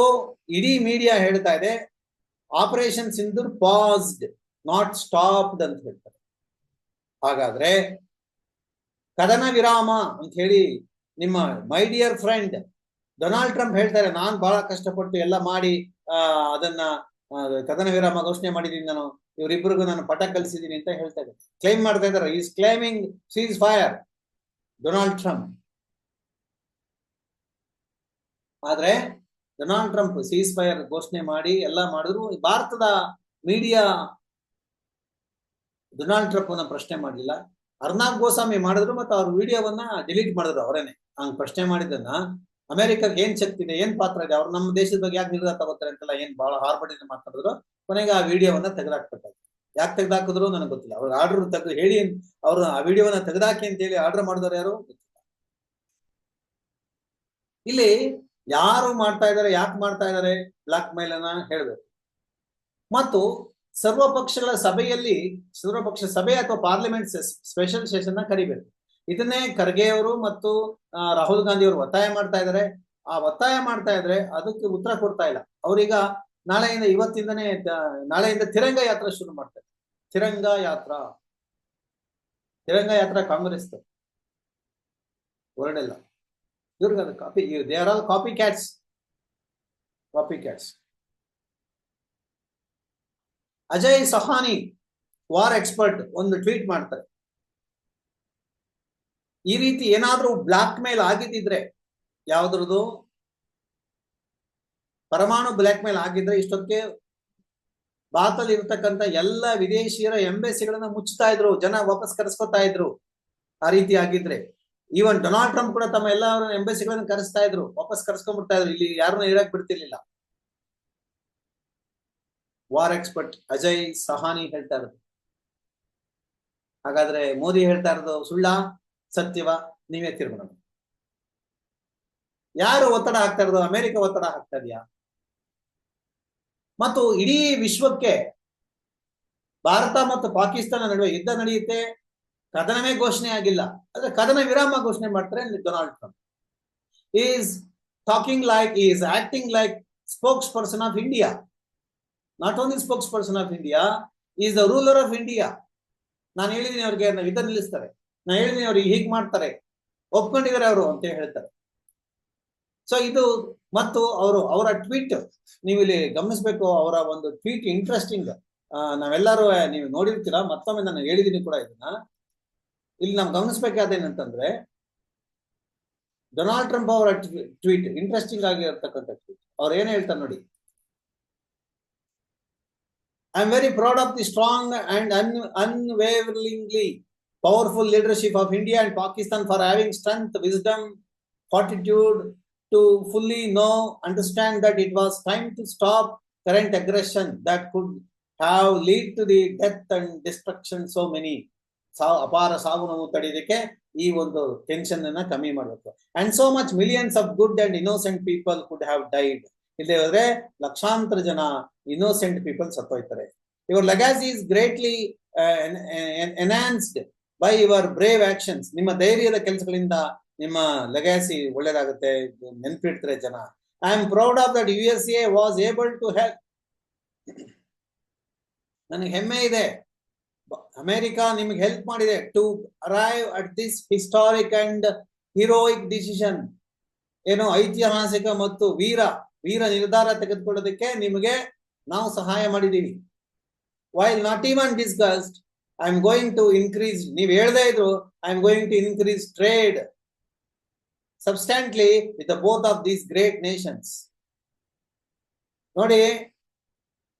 Speaker 1: ಇಡೀ ಮೀಡಿಯಾ ಹೇಳ್ತಾ ಇದೆ operation Sindoor paused not stopped ಅಂತ ಹೇಳ್ತಾರೆ. ಹಾಗಾದ್ರೆ ಕದನ ವಿರಾಮ ಅಂತ ಹೇಳಿ ನಿಮ್ಮ my dear friend Donald Trump ಹೇಳ್ತಾರೆ, ನಾನ್ ಬಹಳ ಕಷ್ಟಪಟ್ಟು ಎಲ್ಲ ಮಾಡಿ ಅದನ್ನ ಕದನ ವಿರಾಮ ಘೋಷಣೆ ಮಾಡಿದೀನಿ ನಾನು. ಇವರಿಬ್ಬರಿಗೂ ನಾನು ಪಟ ಕಲಿಸಿದೀನಿ ಅಂತ ಹೇಳ್ತಾ ಇದ್ದಾರೆ ಕ್ಲೈಮ್ ಮಾಡ್ತಾ ಇದ್ದಾರೆ is claiming ceasefire Donald Trump ಆದ್ರೆ ಡೊನಾಲ್ಡ್ ಟ್ರಂಪ್ ಸೀಸ್ ಫೈರ್ ಘೋಷಣೆ ಮಾಡಿ ಎಲ್ಲ ಮಾಡಿದ್ರು. ಭಾರತದ ಮೀಡಿಯಾ ಡೊನಾಲ್ಡ್ ಟ್ರಂಪ್ ಅನ್ನ ಪ್ರಶ್ನೆ ಮಾಡಲಿಲ್ಲ. ಅರ್ನಾಬ್ ಗೋಸ್ವಾಮಿ ಮಾಡಿದ್ರು ಮತ್ತೆ ಅವ್ರ ವಿಡಿಯೋವನ್ನ ಡಿಲೀಟ್ ಮಾಡಿದ್ರು ಅವರೇನೆ. ಹಂಗ್ ಪ್ರಶ್ನೆ ಮಾಡಿದ್ದನ್ನ ಅಮೆರಿಕಾಗ ಏನ್ ಶಕ್ತಿ ಇದೆ, ಏನ್ ಪಾತ್ರ ಇದೆ, ಅವ್ರು ನಮ್ಮ ದೇಶದ ಬಗ್ಗೆ ಯಾಕೆ ನಿರ್ಧಾರ ತಗೋತಾರೆ ಅಂತೆಲ್ಲ ಏನ್ ಬಹಳ ಹಾರ್ಬಡಿಂದ ಮಾತಾಡಿದ್ರು. ಕೊನೆಗೆ ಆ ವಿಡಿಯೋವನ್ನ ತೆಗೆದಾಕ್ಬೇಕಾಯ್ತು ಯಾಕೆ ತೆಗೆದಾಕಿದ್ರು ನನಗೆ ಗೊತ್ತಿಲ್ಲ. ಅವ್ರ ಆರ್ಡರ್ ತೆಗೆದು ಹೇಳಿ ಅವ್ರು ಆ ವಿಡಿಯೋವನ್ನ ತೆಗೆದಾಕಿ ಅಂತ ಹೇಳಿ ಆರ್ಡರ್ ಮಾಡಿದವರು ಯಾರು? ಇಲ್ಲಿ ಯಾರು ಮಾಡ್ತಾ ಇದ್ದಾರೆ ಯಾಕೆ ಮಾಡ್ತಾ ಇದ್ದಾರೆ ಬ್ಲಾಕ್ ಮೇಲ್ ಅನ್ನ ಹೇಳ್ಬೇಕು. ಮತ್ತು ಸರ್ವ ಪಕ್ಷಗಳ ಸಭೆಯಲ್ಲಿ ಸರ್ವ ಪಕ್ಷ ಸಭೆ ಅಥವಾ ಪಾರ್ಲಿಮೆಂಟ್ ಸ್ಪೆಷಲ್ ಸೆಷನ್ ಕರಿಬೇಕು. ಇದನ್ನೇ ಖರ್ಗೆ ಅವರು ಮತ್ತು ರಾಹುಲ್ ಗಾಂಧಿ ಅವರು ಒತ್ತಾಯ ಮಾಡ್ತಾ ಇದ್ದಾರೆ ಆ ಒತ್ತಾಯ ಮಾಡ್ತಾ ಇದ್ರೆ ಅದಕ್ಕೆ ಉತ್ತರ ಕೊಡ್ತಾ ಇಲ್ಲ. ಅವ್ರೀಗ ನಾಳೆಯಿಂದ, ಇವತ್ತಿಂದನೇ ನಾಳೆಯಿಂದ ತಿರಂಗ ಯಾತ್ರಾ ಶುರು ಮಾಡ್ತಾರೆ. ತಿರಂಗ ಯಾತ್ರಾ. ತಿರಂಗ ಯಾತ್ರಾ ಕಾಂಗ್ರೆಸ್ ಹೊರಡೆಲ್ಲ. ಅದು copy they are all copy cats copy cats Ajay Sahani war expert ಒಂದು ಟ್ವೀಟ್ ಮಾಡ್ತಾರೆ. ಈ ರೀತಿ ಏನಾದ್ರೂ ಬ್ಲಾಕ್ ಮೇಲ್ ಆಗಿದ್ದಿದ್ರೆ ಯಾವ್ದ್ರದ್ದು? ಪರಮಾಣು ಬ್ಲಾಕ್ ಮೇಲ್ ಆಗಿದ್ರೆ ಇಷ್ಟೊತ್ತಿಗೆ ಭಾರತದಲ್ಲಿ ಇರ್ತಕ್ಕಂಥ ಎಲ್ಲ ವಿದೇಶಿಯರ ಎಂಬೆಸಿಗಳನ್ನ ಮುಚ್ಚುತ್ತಾ ಇದ್ರು, ಜನ ವಾಪಸ್ ಕರೆಸ್ಕೊತಾ ಇದ್ರು. ಆ ರೀತಿ ಆಗಿದ್ರೆ. ಈವನ್ ಡೊನಾಲ್ಡ್ ಟ್ರಂಪ್ ಕೂಡ ತಮ್ಮ ಎಲ್ಲ ಎಂಬೆಸಿಗಳನ್ನ ಕರೆಸ್ತಾ ಇದ್ರು. ವಾಪಸ್ ಕರೆಸ್ಕೊಂಡ್ಬಿಡ್ತಾ ಇದ್ರು. ಇಲ್ಲಿ ಯಾರನ್ನ ಇರಕ್ ಬಿಡ್ತಿರ್ಲಿಲ್ಲ. ವಾರ್ ಎಕ್ಸ್ಪರ್ಟ್ ಅಜಯ್ ಸಹಾನಿ ಹೇಳ್ತಾ ಇರೋದು ಹಾಗಾದ್ರೆ ಮೋದಿ ಹೇಳ್ತಾ ಇರೋದು ಸುಳ್ಳ, ಸತ್ಯವ, ನೀವೇ ತೀರ್ಮಾನ ಯಾರು ಒತ್ತಡ ಹಾಕ್ತಾ ಇರೋದು? ಅಮೆರಿಕ ಒತ್ತಡ ಹಾಕ್ತಾ ಇದೆಯಾ? ಮತ್ತು ಇಡೀ ವಿಶ್ವಕ್ಕೆ ಭಾರತ ಮತ್ತು ಪಾಕಿಸ್ತಾನ ನಡುವೆ ಯುದ್ಧ ನಡೆಯುತ್ತೆ. ಕದನವೇ ಘೋಷಣೆ ಆಗಿಲ್ಲ. ಅಂದ್ರೆ ಕದನ ವಿರಾಮ ಘೋಷಣೆ ಮಾಡ್ತಾರೆ Donald Trump is talking like is acting like spokesperson of India not only spokesperson of India is the ruler of India ನಾನು ಹೇಳಿದೀನಿ ಅವ್ರಿಗೆ ಯುದ್ಧ ನಿಲ್ಲಿಸ್ತಾರೆ. ನಾನು ಹೇಳಿದೀನಿ ಅವ್ರಿಗೆ ಹೀಗೆ ಮಾಡ್ತಾರೆ. ಒಪ್ಕೊಂಡಿದ್ದಾರೆ ಅವರು ಅಂತ ಹೇಳ್ತಾರೆ. ಸೊ ಇದು ಮತ್ತು ಅವರು, ಅವರ ಟ್ವೀಟ್ ನೀವು ಇಲ್ಲಿ ಗಮನಿಸಬೇಕು, ಅವರ ಒಂದು ಟ್ವೀಟ್ ಇಂಟ್ರೆಸ್ಟಿಂಗ್ ನಾವೆಲ್ಲರೂ, ನೀವು ನೋಡಿರ್ತೀರಾ, ಮತ್ತೊಮ್ಮೆ ನಾನು ಹೇಳಿದೀನಿ ಕೂಡ ಇದನ್ನ. ಇಲ್ಲಿ ನಾವು ಗಮನಿಸಬೇಕಾದೇನಂತಂದ್ರೆ ಡೊನಾಲ್ಡ್ ಟ್ರಂಪ್ ಅವರ ಟ್ವೀಟ್ ಇಂಟ್ರೆಸ್ಟಿಂಗ್ ಆಗಿರ್ತಕ್ಕಂಥ ಟ್ವೀಟ್ ಅವ್ರು ಏನ್ ಹೇಳ್ತಾರೆ ನೋಡಿ. I am very proud of the strong and un unwaveringly powerful leadership of India and Pakistan for having strength wisdom fortitude to fully know, understand that it was time to stop current aggression that could have lead to the death and destruction so many. ಸಾವು, ಅಪಾರ ಸಾವು ನೋವು ತಡೆಯೋದಕ್ಕೆ ಈ ಒಂದು tension ಅನ್ನ ಕಮ್ಮಿ ಮಾಡಬೇಕು. And so much millions of good and innocent people could have died ಇಲ್ಲದೆ ಹೋದ್ರೆ ಲಕ್ಷಾಂತರ ಜನ ಇನ್ನೋಸೆಂಟ್ ಪೀಪಲ್ ಸತ್ತೋಯ್ತಾರೆ. ಇವರ್ legacy is greatly enhanced by your brave actions ನಿಮ್ಮ ಧೈರ್ಯದ ಕೆಲಸಗಳಿಂದ ನಿಮ್ಮ ಲಗಾಸಿ ಒಳ್ಳೇದಾಗುತ್ತೆ ನೆನ್ಪಿಡ್ತಾರೆ ಜನ. I am proud of that U S A was able to help ನನಗೆ ಹೆಮ್ಮೆ ಇದೆ. ಅಮೆರಿಕ ನಿಮ್ಗೆ ಹೆಲ್ಪ್ ಮಾಡಿದೆ to arrive at this historic and heroic decision ಏನು ಐತಿಹಾಸಿಕ ಮತ್ತು ವೀರ ವೀರ ನಿರ್ಧಾರ ತೆಗೆದುಕೊಳ್ಳೋದಕ್ಕೆ ನಿಮಗೆ ನಾವು ಸಹಾಯ ಮಾಡಿದ್ದೀವಿ while not even discussed I am going to increase ನೀವು ಹೇಳದೇ ಇದ್ರು I am going to increase trade substantially with both of these great nations ನೋಡಿ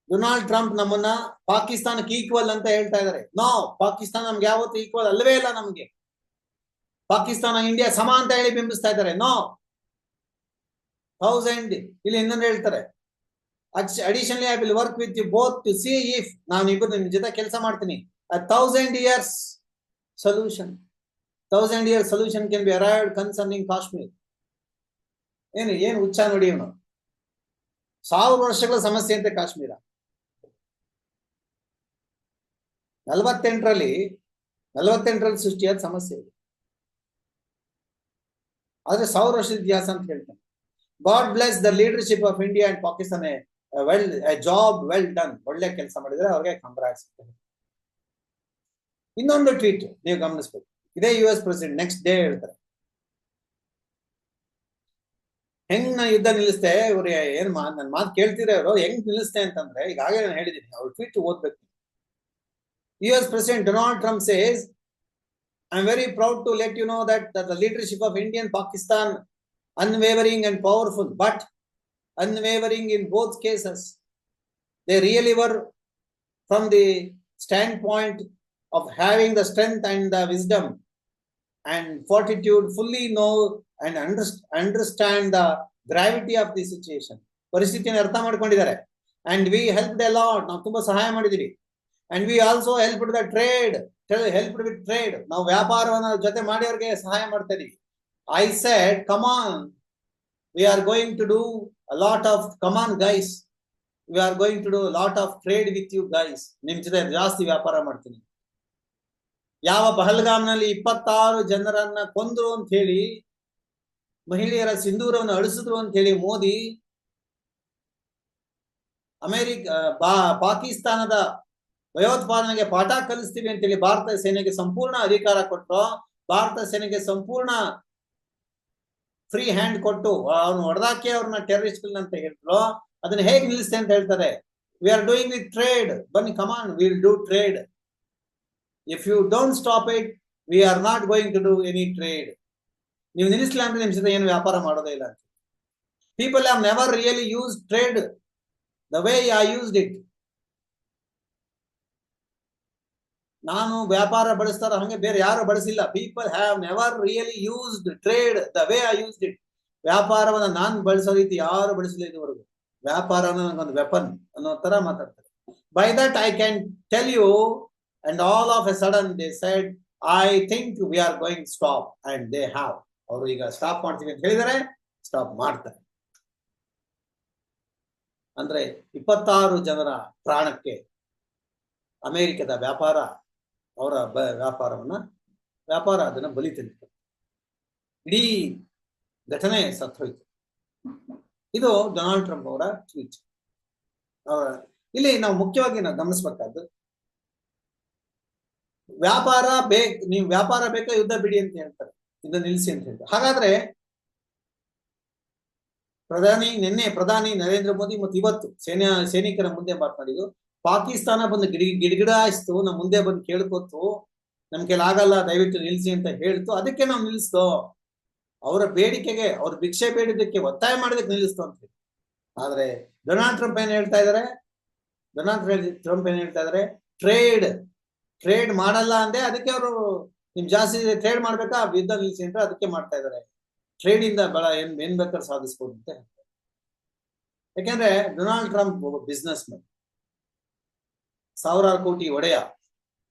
Speaker 1: ಡೊನಾಲ್ಡ್ ಟ್ರಂಪ್ ನಮ್ಮನ್ನ ಪಾಕಿಸ್ತಾನಕ್ಕೆ ಈಕ್ವಲ್ ಅಂತ ಹೇಳ್ತಾ ಇದ್ದಾರೆ. ನೋ ಪಾಕಿಸ್ತಾನ ನಮ್ಗೆ ಯಾವತ್ತೂ ಈಕ್ವಲ್ ಅಲ್ಲವೇ ಇಲ್ಲ ನಮ್ಗೆ. ಪಾಕಿಸ್ತಾನ, ಇಂಡಿಯಾ ಸಮ ಅಂತ ಹೇಳಿ ಬಿಂಬಿಸ್ತಾ ಇದ್ದಾರೆ. ನೋ ಥೌಸಂಡ್ ಇಲ್ಲಿ ಇನ್ನೊಂದು ಹೇಳ್ತಾರೆ. Additionally I will work with you both to see if ನಾನು ಇಬ್ಬರು ನಿಮ್ ಜೊತೆ ಕೆಲಸ ಮಾಡ್ತೀನಿ. Thousand years solution thousand year solution can be arrived concerning Kashmir ಏನು ಏನು ಹುಚ್ಚ ನೋಡಿ ಇವನು. ಸಾವಿರ ವರ್ಷಗಳ ಸಮಸ್ಯೆ ಅಂತೆ ಕಾಶ್ಮೀರ. ನಲವತ್ತೆಂಟರಲ್ಲಿ ನಲವತ್ತೆಂಟರಲ್ಲಿ ಸೃಷ್ಟಿಯಾದ ಸಮಸ್ಯೆ ಇದೆ. ಆದ್ರೆ ಸಾವಿರ ವರ್ಷದ ಇತಿಹಾಸ ಅಂತ ಹೇಳ್ತಾನೆ. God bless the leadership of India and Pakistan well job well done. ಒಳ್ಳೆ ಕೆಲಸ ಮಾಡಿದ್ರೆ ಅವ್ರಿಗೆ ಕಂಗ್ರಾಟ್ಸ್ ಇನ್ನೊಂದು ಟ್ವೀಟ್ ನೀವು ಗಮನಿಸ್ಬೇಕು. ಇದೇ U S president next day ಹೇಳ್ತಾರೆ. ಹೆಂಗ್ ನಾ ಯುದ್ಧ ನಿಲ್ಲಿಸ್ತೆ ಇವ್ರು ಏನ್ ಮಾ, ನನ್ ಮಾತು ಕೇಳ್ತಿದ್ರೆ ಅವರು ಹೆಂಗ್ ನಿಲ್ಲಿಸ್ತೆ ಅಂತಂದ್ರೆ, ಈಗಾಗಲೇ ನಾನು ಹೇಳಿದ್ದೀನಿ, ಅವ್ರು ಟ್ವೀಟ್ ಓದ್ಬೇಕು. U President Donald Trump says, I'm very proud to let you know that, that the leadership of India and Pakistan unwavering and powerful, but unwavering in both cases. They really were from the standpoint of having the strength and the wisdom and fortitude, fully know and understand the gravity of the situation. Lot ನಾವು ತುಂಬಾ ಸಹಾಯ ಮಾಡಿದೀವಿ and we also help the trade help with trade ನಾವು ವ್ಯಾಪಾರವನ್ನ ಜೊತೆ ಮಾಡಿ ಅವ್ರಿಗೆ ಸಹಾಯ ಮಾಡ್ತಾ ಇದೀವಿ we are going to do a lot of, come on, guys, we are going to do a lot of trade with you guys. ನಿಮ್ ಜೊತೆ ಜಾಸ್ತಿ ವ್ಯಾಪಾರ ಮಾಡ್ತೀನಿ. ಯಾವ ಪಹಲ್ಗಾಮ್ನಲ್ಲಿ ಇಪ್ಪತ್ತಾರು ಜನರನ್ನ ಕೊಂದ್ರು ಅಂತ ಹೇಳಿ ಮಹಿಳೆಯರ ಸಿಂಧೂರವನ್ನು ಅಳಿಸಿದ್ರು ಅಂತ ಹೇಳಿ ಮೋದಿ ಅಮೆರಿಕ ಪಾಕಿಸ್ತಾನದ ಭಯೋತ್ಪಾದನೆಗೆ ಪಾಠ ಕಲಿಸ್ತೀವಿ ಅಂತೇಳಿ ಭಾರತ ಸೇನೆಗೆ ಸಂಪೂರ್ಣ ಅಧಿಕಾರ ಕೊಟ್ಟು, ಭಾರತ ಸೇನೆಗೆ ಸಂಪೂರ್ಣ ಫ್ರೀ ಹ್ಯಾಂಡ್ ಕೊಟ್ಟು ಅವ್ನು ಹೊಡೆದಾಕಿ ಅವ್ರನ್ನ ಟೆರರಿಸ್ಟ್ ಅಂತ ಹೇಳಿದ್ರು. ಅದನ್ನ ಹೇಗೆ ನಿಲ್ಲಿಸ್ತೆ ಅಂತ ಹೇಳ್ತಾರೆ? We are doing with trade ಬನ್ನಿ come on will do trade if you don't stop it we are not going to do any trade ನೀವು ನಿಲ್ಲಿಸಲಿಲ್ಲ ಅಂದ್ರೆ ನಿಮ್ ಏನು ವ್ಯಾಪಾರ ಮಾಡೋದೇ ಇಲ್ಲ ಅಂತ. People have never really use trade the way I used it ನಾನು ವ್ಯಾಪಾರ ಬಳಸ್ತಾರ ಹಂಗೆ ಬೇರೆ ಯಾರು ಬಳಸಿಲ್ಲ. People have never really used trade the way I used it ವ್ಯಾಪಾರವನ್ನ ನಾನು ಬಳಸೋ ರೀತಿ ಯಾರು ಬಳಸಿಲ್ಲ ಇದುವರೆಗೂ. ವ್ಯಾಪಾರ ಒಂದು ವೆಪನ್ ಅನ್ನೋ ತರ ಮಾತಾಡ್ತಾರೆ. By that I can tell you and all of a sudden they said I think we are going stop and they have ಅವರು ಈಗ ಸ್ಟಾಪ್ ಮಾಡ್ತೀವಿ ಅಂತ ಹೇಳಿದರೆ ಸ್ಟಾಪ್ ಮಾಡ್ತಾರೆ. ಅಂದ್ರೆ ಇಪ್ಪತ್ತಾರು ಜನರ ಪ್ರಾಣಕ್ಕೆ ಅಮೆರಿಕದ ವ್ಯಾಪಾರ ಅವರ ಬ ವ್ಯಾಪಾರವನ್ನ ವ್ಯಾಪಾರ ಅದನ್ನ ಬಲಿ ತೆಗಿತು ಇಡೀ ಘಟನೆ ಸತ್ತೋಯ್ತು. ಇದು ಡೊನಾಲ್ಡ್ ಟ್ರಂಪ್ ಅವರ ಟ್ವೀಟ್ ಅವರ ಇಲ್ಲಿ ನಾವು ಮುಖ್ಯವಾಗಿ ನಾವು ಗಮನಿಸ್ಬೇಕಾದ್ದು, ವ್ಯಾಪಾರ ಬೇಕ್ ನೀವು ವ್ಯಾಪಾರ ಬೇಕಾ ಯುದ್ಧ ಬಿಡಿ ಅಂತ ಹೇಳ್ತಾರೆ. ಯುದ್ಧ ನಿಲ್ಲಿಸಿ ಅಂತ ಹೇಳ್ತಾರೆ. ಹಾಗಾದ್ರೆ ಪ್ರಧಾನಿ, ನಿನ್ನೆ ಪ್ರಧಾನಿ ನರೇಂದ್ರ ಮೋದಿ ಮತ್ತು ಇವತ್ತು ಸೇನಾ, ಸೈನಿಕರ ಮುಂದೆ ಮಾತನಾಡಿದ್ದು ಪಾಕಿಸ್ತಾನ ಬಂದು ಗಿಡಿ ಆಯ್ತು ನಮ್ಮ ಮುಂದೆ ಬಂದು ಕೇಳ್ಕೊತು, ನಮ್ ಆಗಲ್ಲ, ದಯವಿಟ್ಟು ನಿಲ್ಸಿ ಅಂತ ಹೇಳ್ತು. ಅದಕ್ಕೆ ನಾವು ನಿಲ್ಲಿಸ್ತು ಅವರ ಬೇಡಿಕೆಗೆ, ಅವ್ರ ಭಿಕ್ಷೆ ಬೇಡಿದ್ದಕ್ಕೆ ಒತ್ತಾಯ ಮಾಡೋದಕ್ಕೆ ನಿಲ್ಲಿಸ್ತು ಅಂತ ಆದ್ರೆ ಡೊನಾಲ್ಡ್ ಟ್ರಂಪ್ ಏನ್ ಹೇಳ್ತಾ ಇದಾರೆ? ಡೊನಾಲ್ಡ್ ಟ್ರಂಪ್ ಏನ್ ಹೇಳ್ತಾ ಇದಾರೆ? ಟ್ರೇಡ್ ಟ್ರೇಡ್ ಮಾಡಲ್ಲ ಅಂದೆ ಅದಕ್ಕೆ ಅವರು ನಿಮ್ ಜಾಸ್ತಿ ಟ್ರೇಡ್ ಮಾಡ್ಬೇಕಾ? ಯುದ್ಧ ನಿಲ್ಸಿ ಅಂತ ಅದಕ್ಕೆ ಮಾಡ್ತಾ ಇದಾರೆ. ಟ್ರೇಡ್ ಇಂದ ಬಹಳ ಏನ್ ಏನ್ ಬೇಕಾದ್ರೆ ಸಾಧಿಸ್ಬೋದು ಅಂತ ಯಾಕೆಂದ್ರೆ ಡೊನಾಲ್ಡ್ ಟ್ರಂಪ್ ಬಿಸ್ನೆಸ್ ಮ್ಯಾನ್ ಸಾವಿರಾರು ಕೋಟಿ ಒಡೆಯ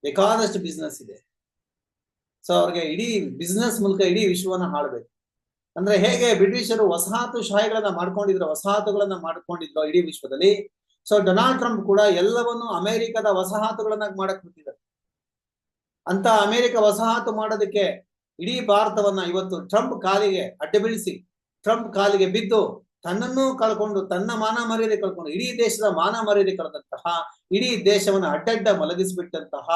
Speaker 1: ಬೇಕಾದಷ್ಟು ಬಿಸ್ನೆಸ್ ಇದೆ. ಸೊ ಅವ್ರಿಗೆ ಇಡೀ ಬಿಸ್ನೆಸ್ ಮೂಲಕ ಇಡೀ ವಿಶ್ವವನ್ನ ಹಾಳ್ಬೇಕು. ಅಂದ್ರೆ ಹೇಗೆ ಬ್ರಿಟಿಷರು ವಸಾಹತು ಶಾಹಿಗಳನ್ನ ಮಾಡ್ಕೊಂಡಿದ್ರು, ವಸಾಹತುಗಳನ್ನ ಮಾಡ್ಕೊಂಡಿದ್ರು ಇಡೀ ವಿಶ್ವದಲ್ಲಿ. ಸೊ ಡೊನಾಲ್ಡ್ ಟ್ರಂಪ್ ಕೂಡ ಎಲ್ಲವನ್ನು ಅಮೆರಿಕದ ವಸಾಹತುಗಳನ್ನ ಮಾಡಕ್ ಬಿಟ್ಟಿದ್ದಾರೆ. ಅಂತ ಅಮೆರಿಕ ವಸಾಹತು ಮಾಡೋದಕ್ಕೆ ಇಡೀ ಭಾರತವನ್ನ ಇವತ್ತು ಟ್ರಂಪ್ ಕಾಲಿಗೆ ಅಡ್ಡ ಬೀಳಿಸಿ ಟ್ರಂಪ್ ಕಾಲಿಗೆ ಬಿದ್ದು ತನ್ನನ್ನು ಕಳ್ಕೊಂಡು, ತನ್ನ ಮಾನ ಮರ್ಯಾದೆ ಕಳ್ಕೊಂಡು, ಇಡೀ ದೇಶದ ಮಾನ ಮರ್ಯಾದೆ ಕಳೆದಂತಹ ಇಡೀ ದೇಶವನ್ನ ಅಡ್ಡಡ್ಡ ಮಲಗಿಸಿಬಿಟ್ಟಂತಹ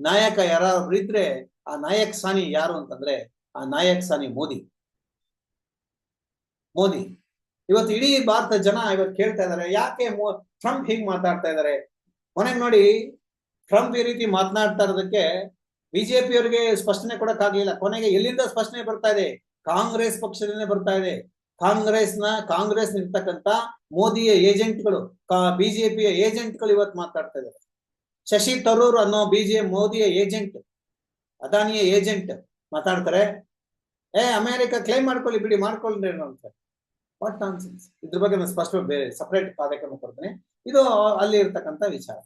Speaker 1: ನಾಯಕ ಯಾರಾದ್ರೂ ಇದ್ರೆ, ಆ ನಾಯಕ್ ಸಾನಿ ಯಾರು ಅಂತಂದ್ರೆ, ಆ ನಾಯಕ್ ಸಾನಿ ಮೋದಿ. ಮೋದಿ. ಇವತ್ತು ಇಡೀ ಭಾರತ ಜನ ಇವತ್ತು ಕೇಳ್ತಾ ಇದಾರೆ, ಯಾಕೆ ಟ್ರಂಪ್ ಹೀಗ್ ಮಾತಾಡ್ತಾ ಇದಾರೆ? ಕೊನೆಗೆ ನೋಡಿ, ಟ್ರಂಪ್ ಈ ರೀತಿ ಮಾತನಾಡ್ತಾ ಇರೋದಕ್ಕೆ ಬಿಜೆಪಿಯವರಿಗೆ ಸ್ಪಷ್ಟನೆ ಕೊಡಕ್ಕಾಗಲಿಲ್ಲ. ಕೊನೆಗೆ ಎಲ್ಲಿಂದ ಸ್ಪಷ್ಟನೆ ಬರ್ತಾ ಇದೆ? ಕಾಂಗ್ರೆಸ್ ಪಕ್ಷದಿಂದ ಬರ್ತಾ ಇದೆ. ಕಾಂಗ್ರೆಸ್ನ ಕಾಂಗ್ರೆಸ್ ಇರ್ತಕ್ಕಂತ ಮೋದಿಯ ಏಜೆಂಟ್ಗಳು ಬಿಜೆಪಿಯ ಏಜೆಂಟ್ಗಳು ಇವತ್ತು ಮಾತಾಡ್ತಾ ಇದ್ದಾರೆ. ಶಶಿ ತರೂರ್ ಅನ್ನೋ ಬಿಜೆ, ಮೋದಿಯ ಏಜೆಂಟ್, ಅದಾನಿಯ ಏಜೆಂಟ್ ಮಾತಾಡ್ತಾರೆ. ಏ, ಅಮೆರಿಕ ಕ್ಲೈಮ್ ಮಾಡ್ಕೊಳ್ಳಿ ಬಿಡಿ ಮಾಡ್ಕೊಳ್ಳಿ ಅಂತ ವಾಟ್ ನಾನ್ಸೆನ್ಸ್ ಇದ್ರ ಬಗ್ಗೆ ನಾನು ಸ್ಪಷ್ಟ ಬೇರೆ ಸಪ್ರೇಟ್ ಕಾರ್ಯಕ್ರಮ ಕೊಡ್ತೀನಿ. ಇದು ಅಲ್ಲಿ ಇರ್ತಕ್ಕಂಥ ವಿಚಾರ.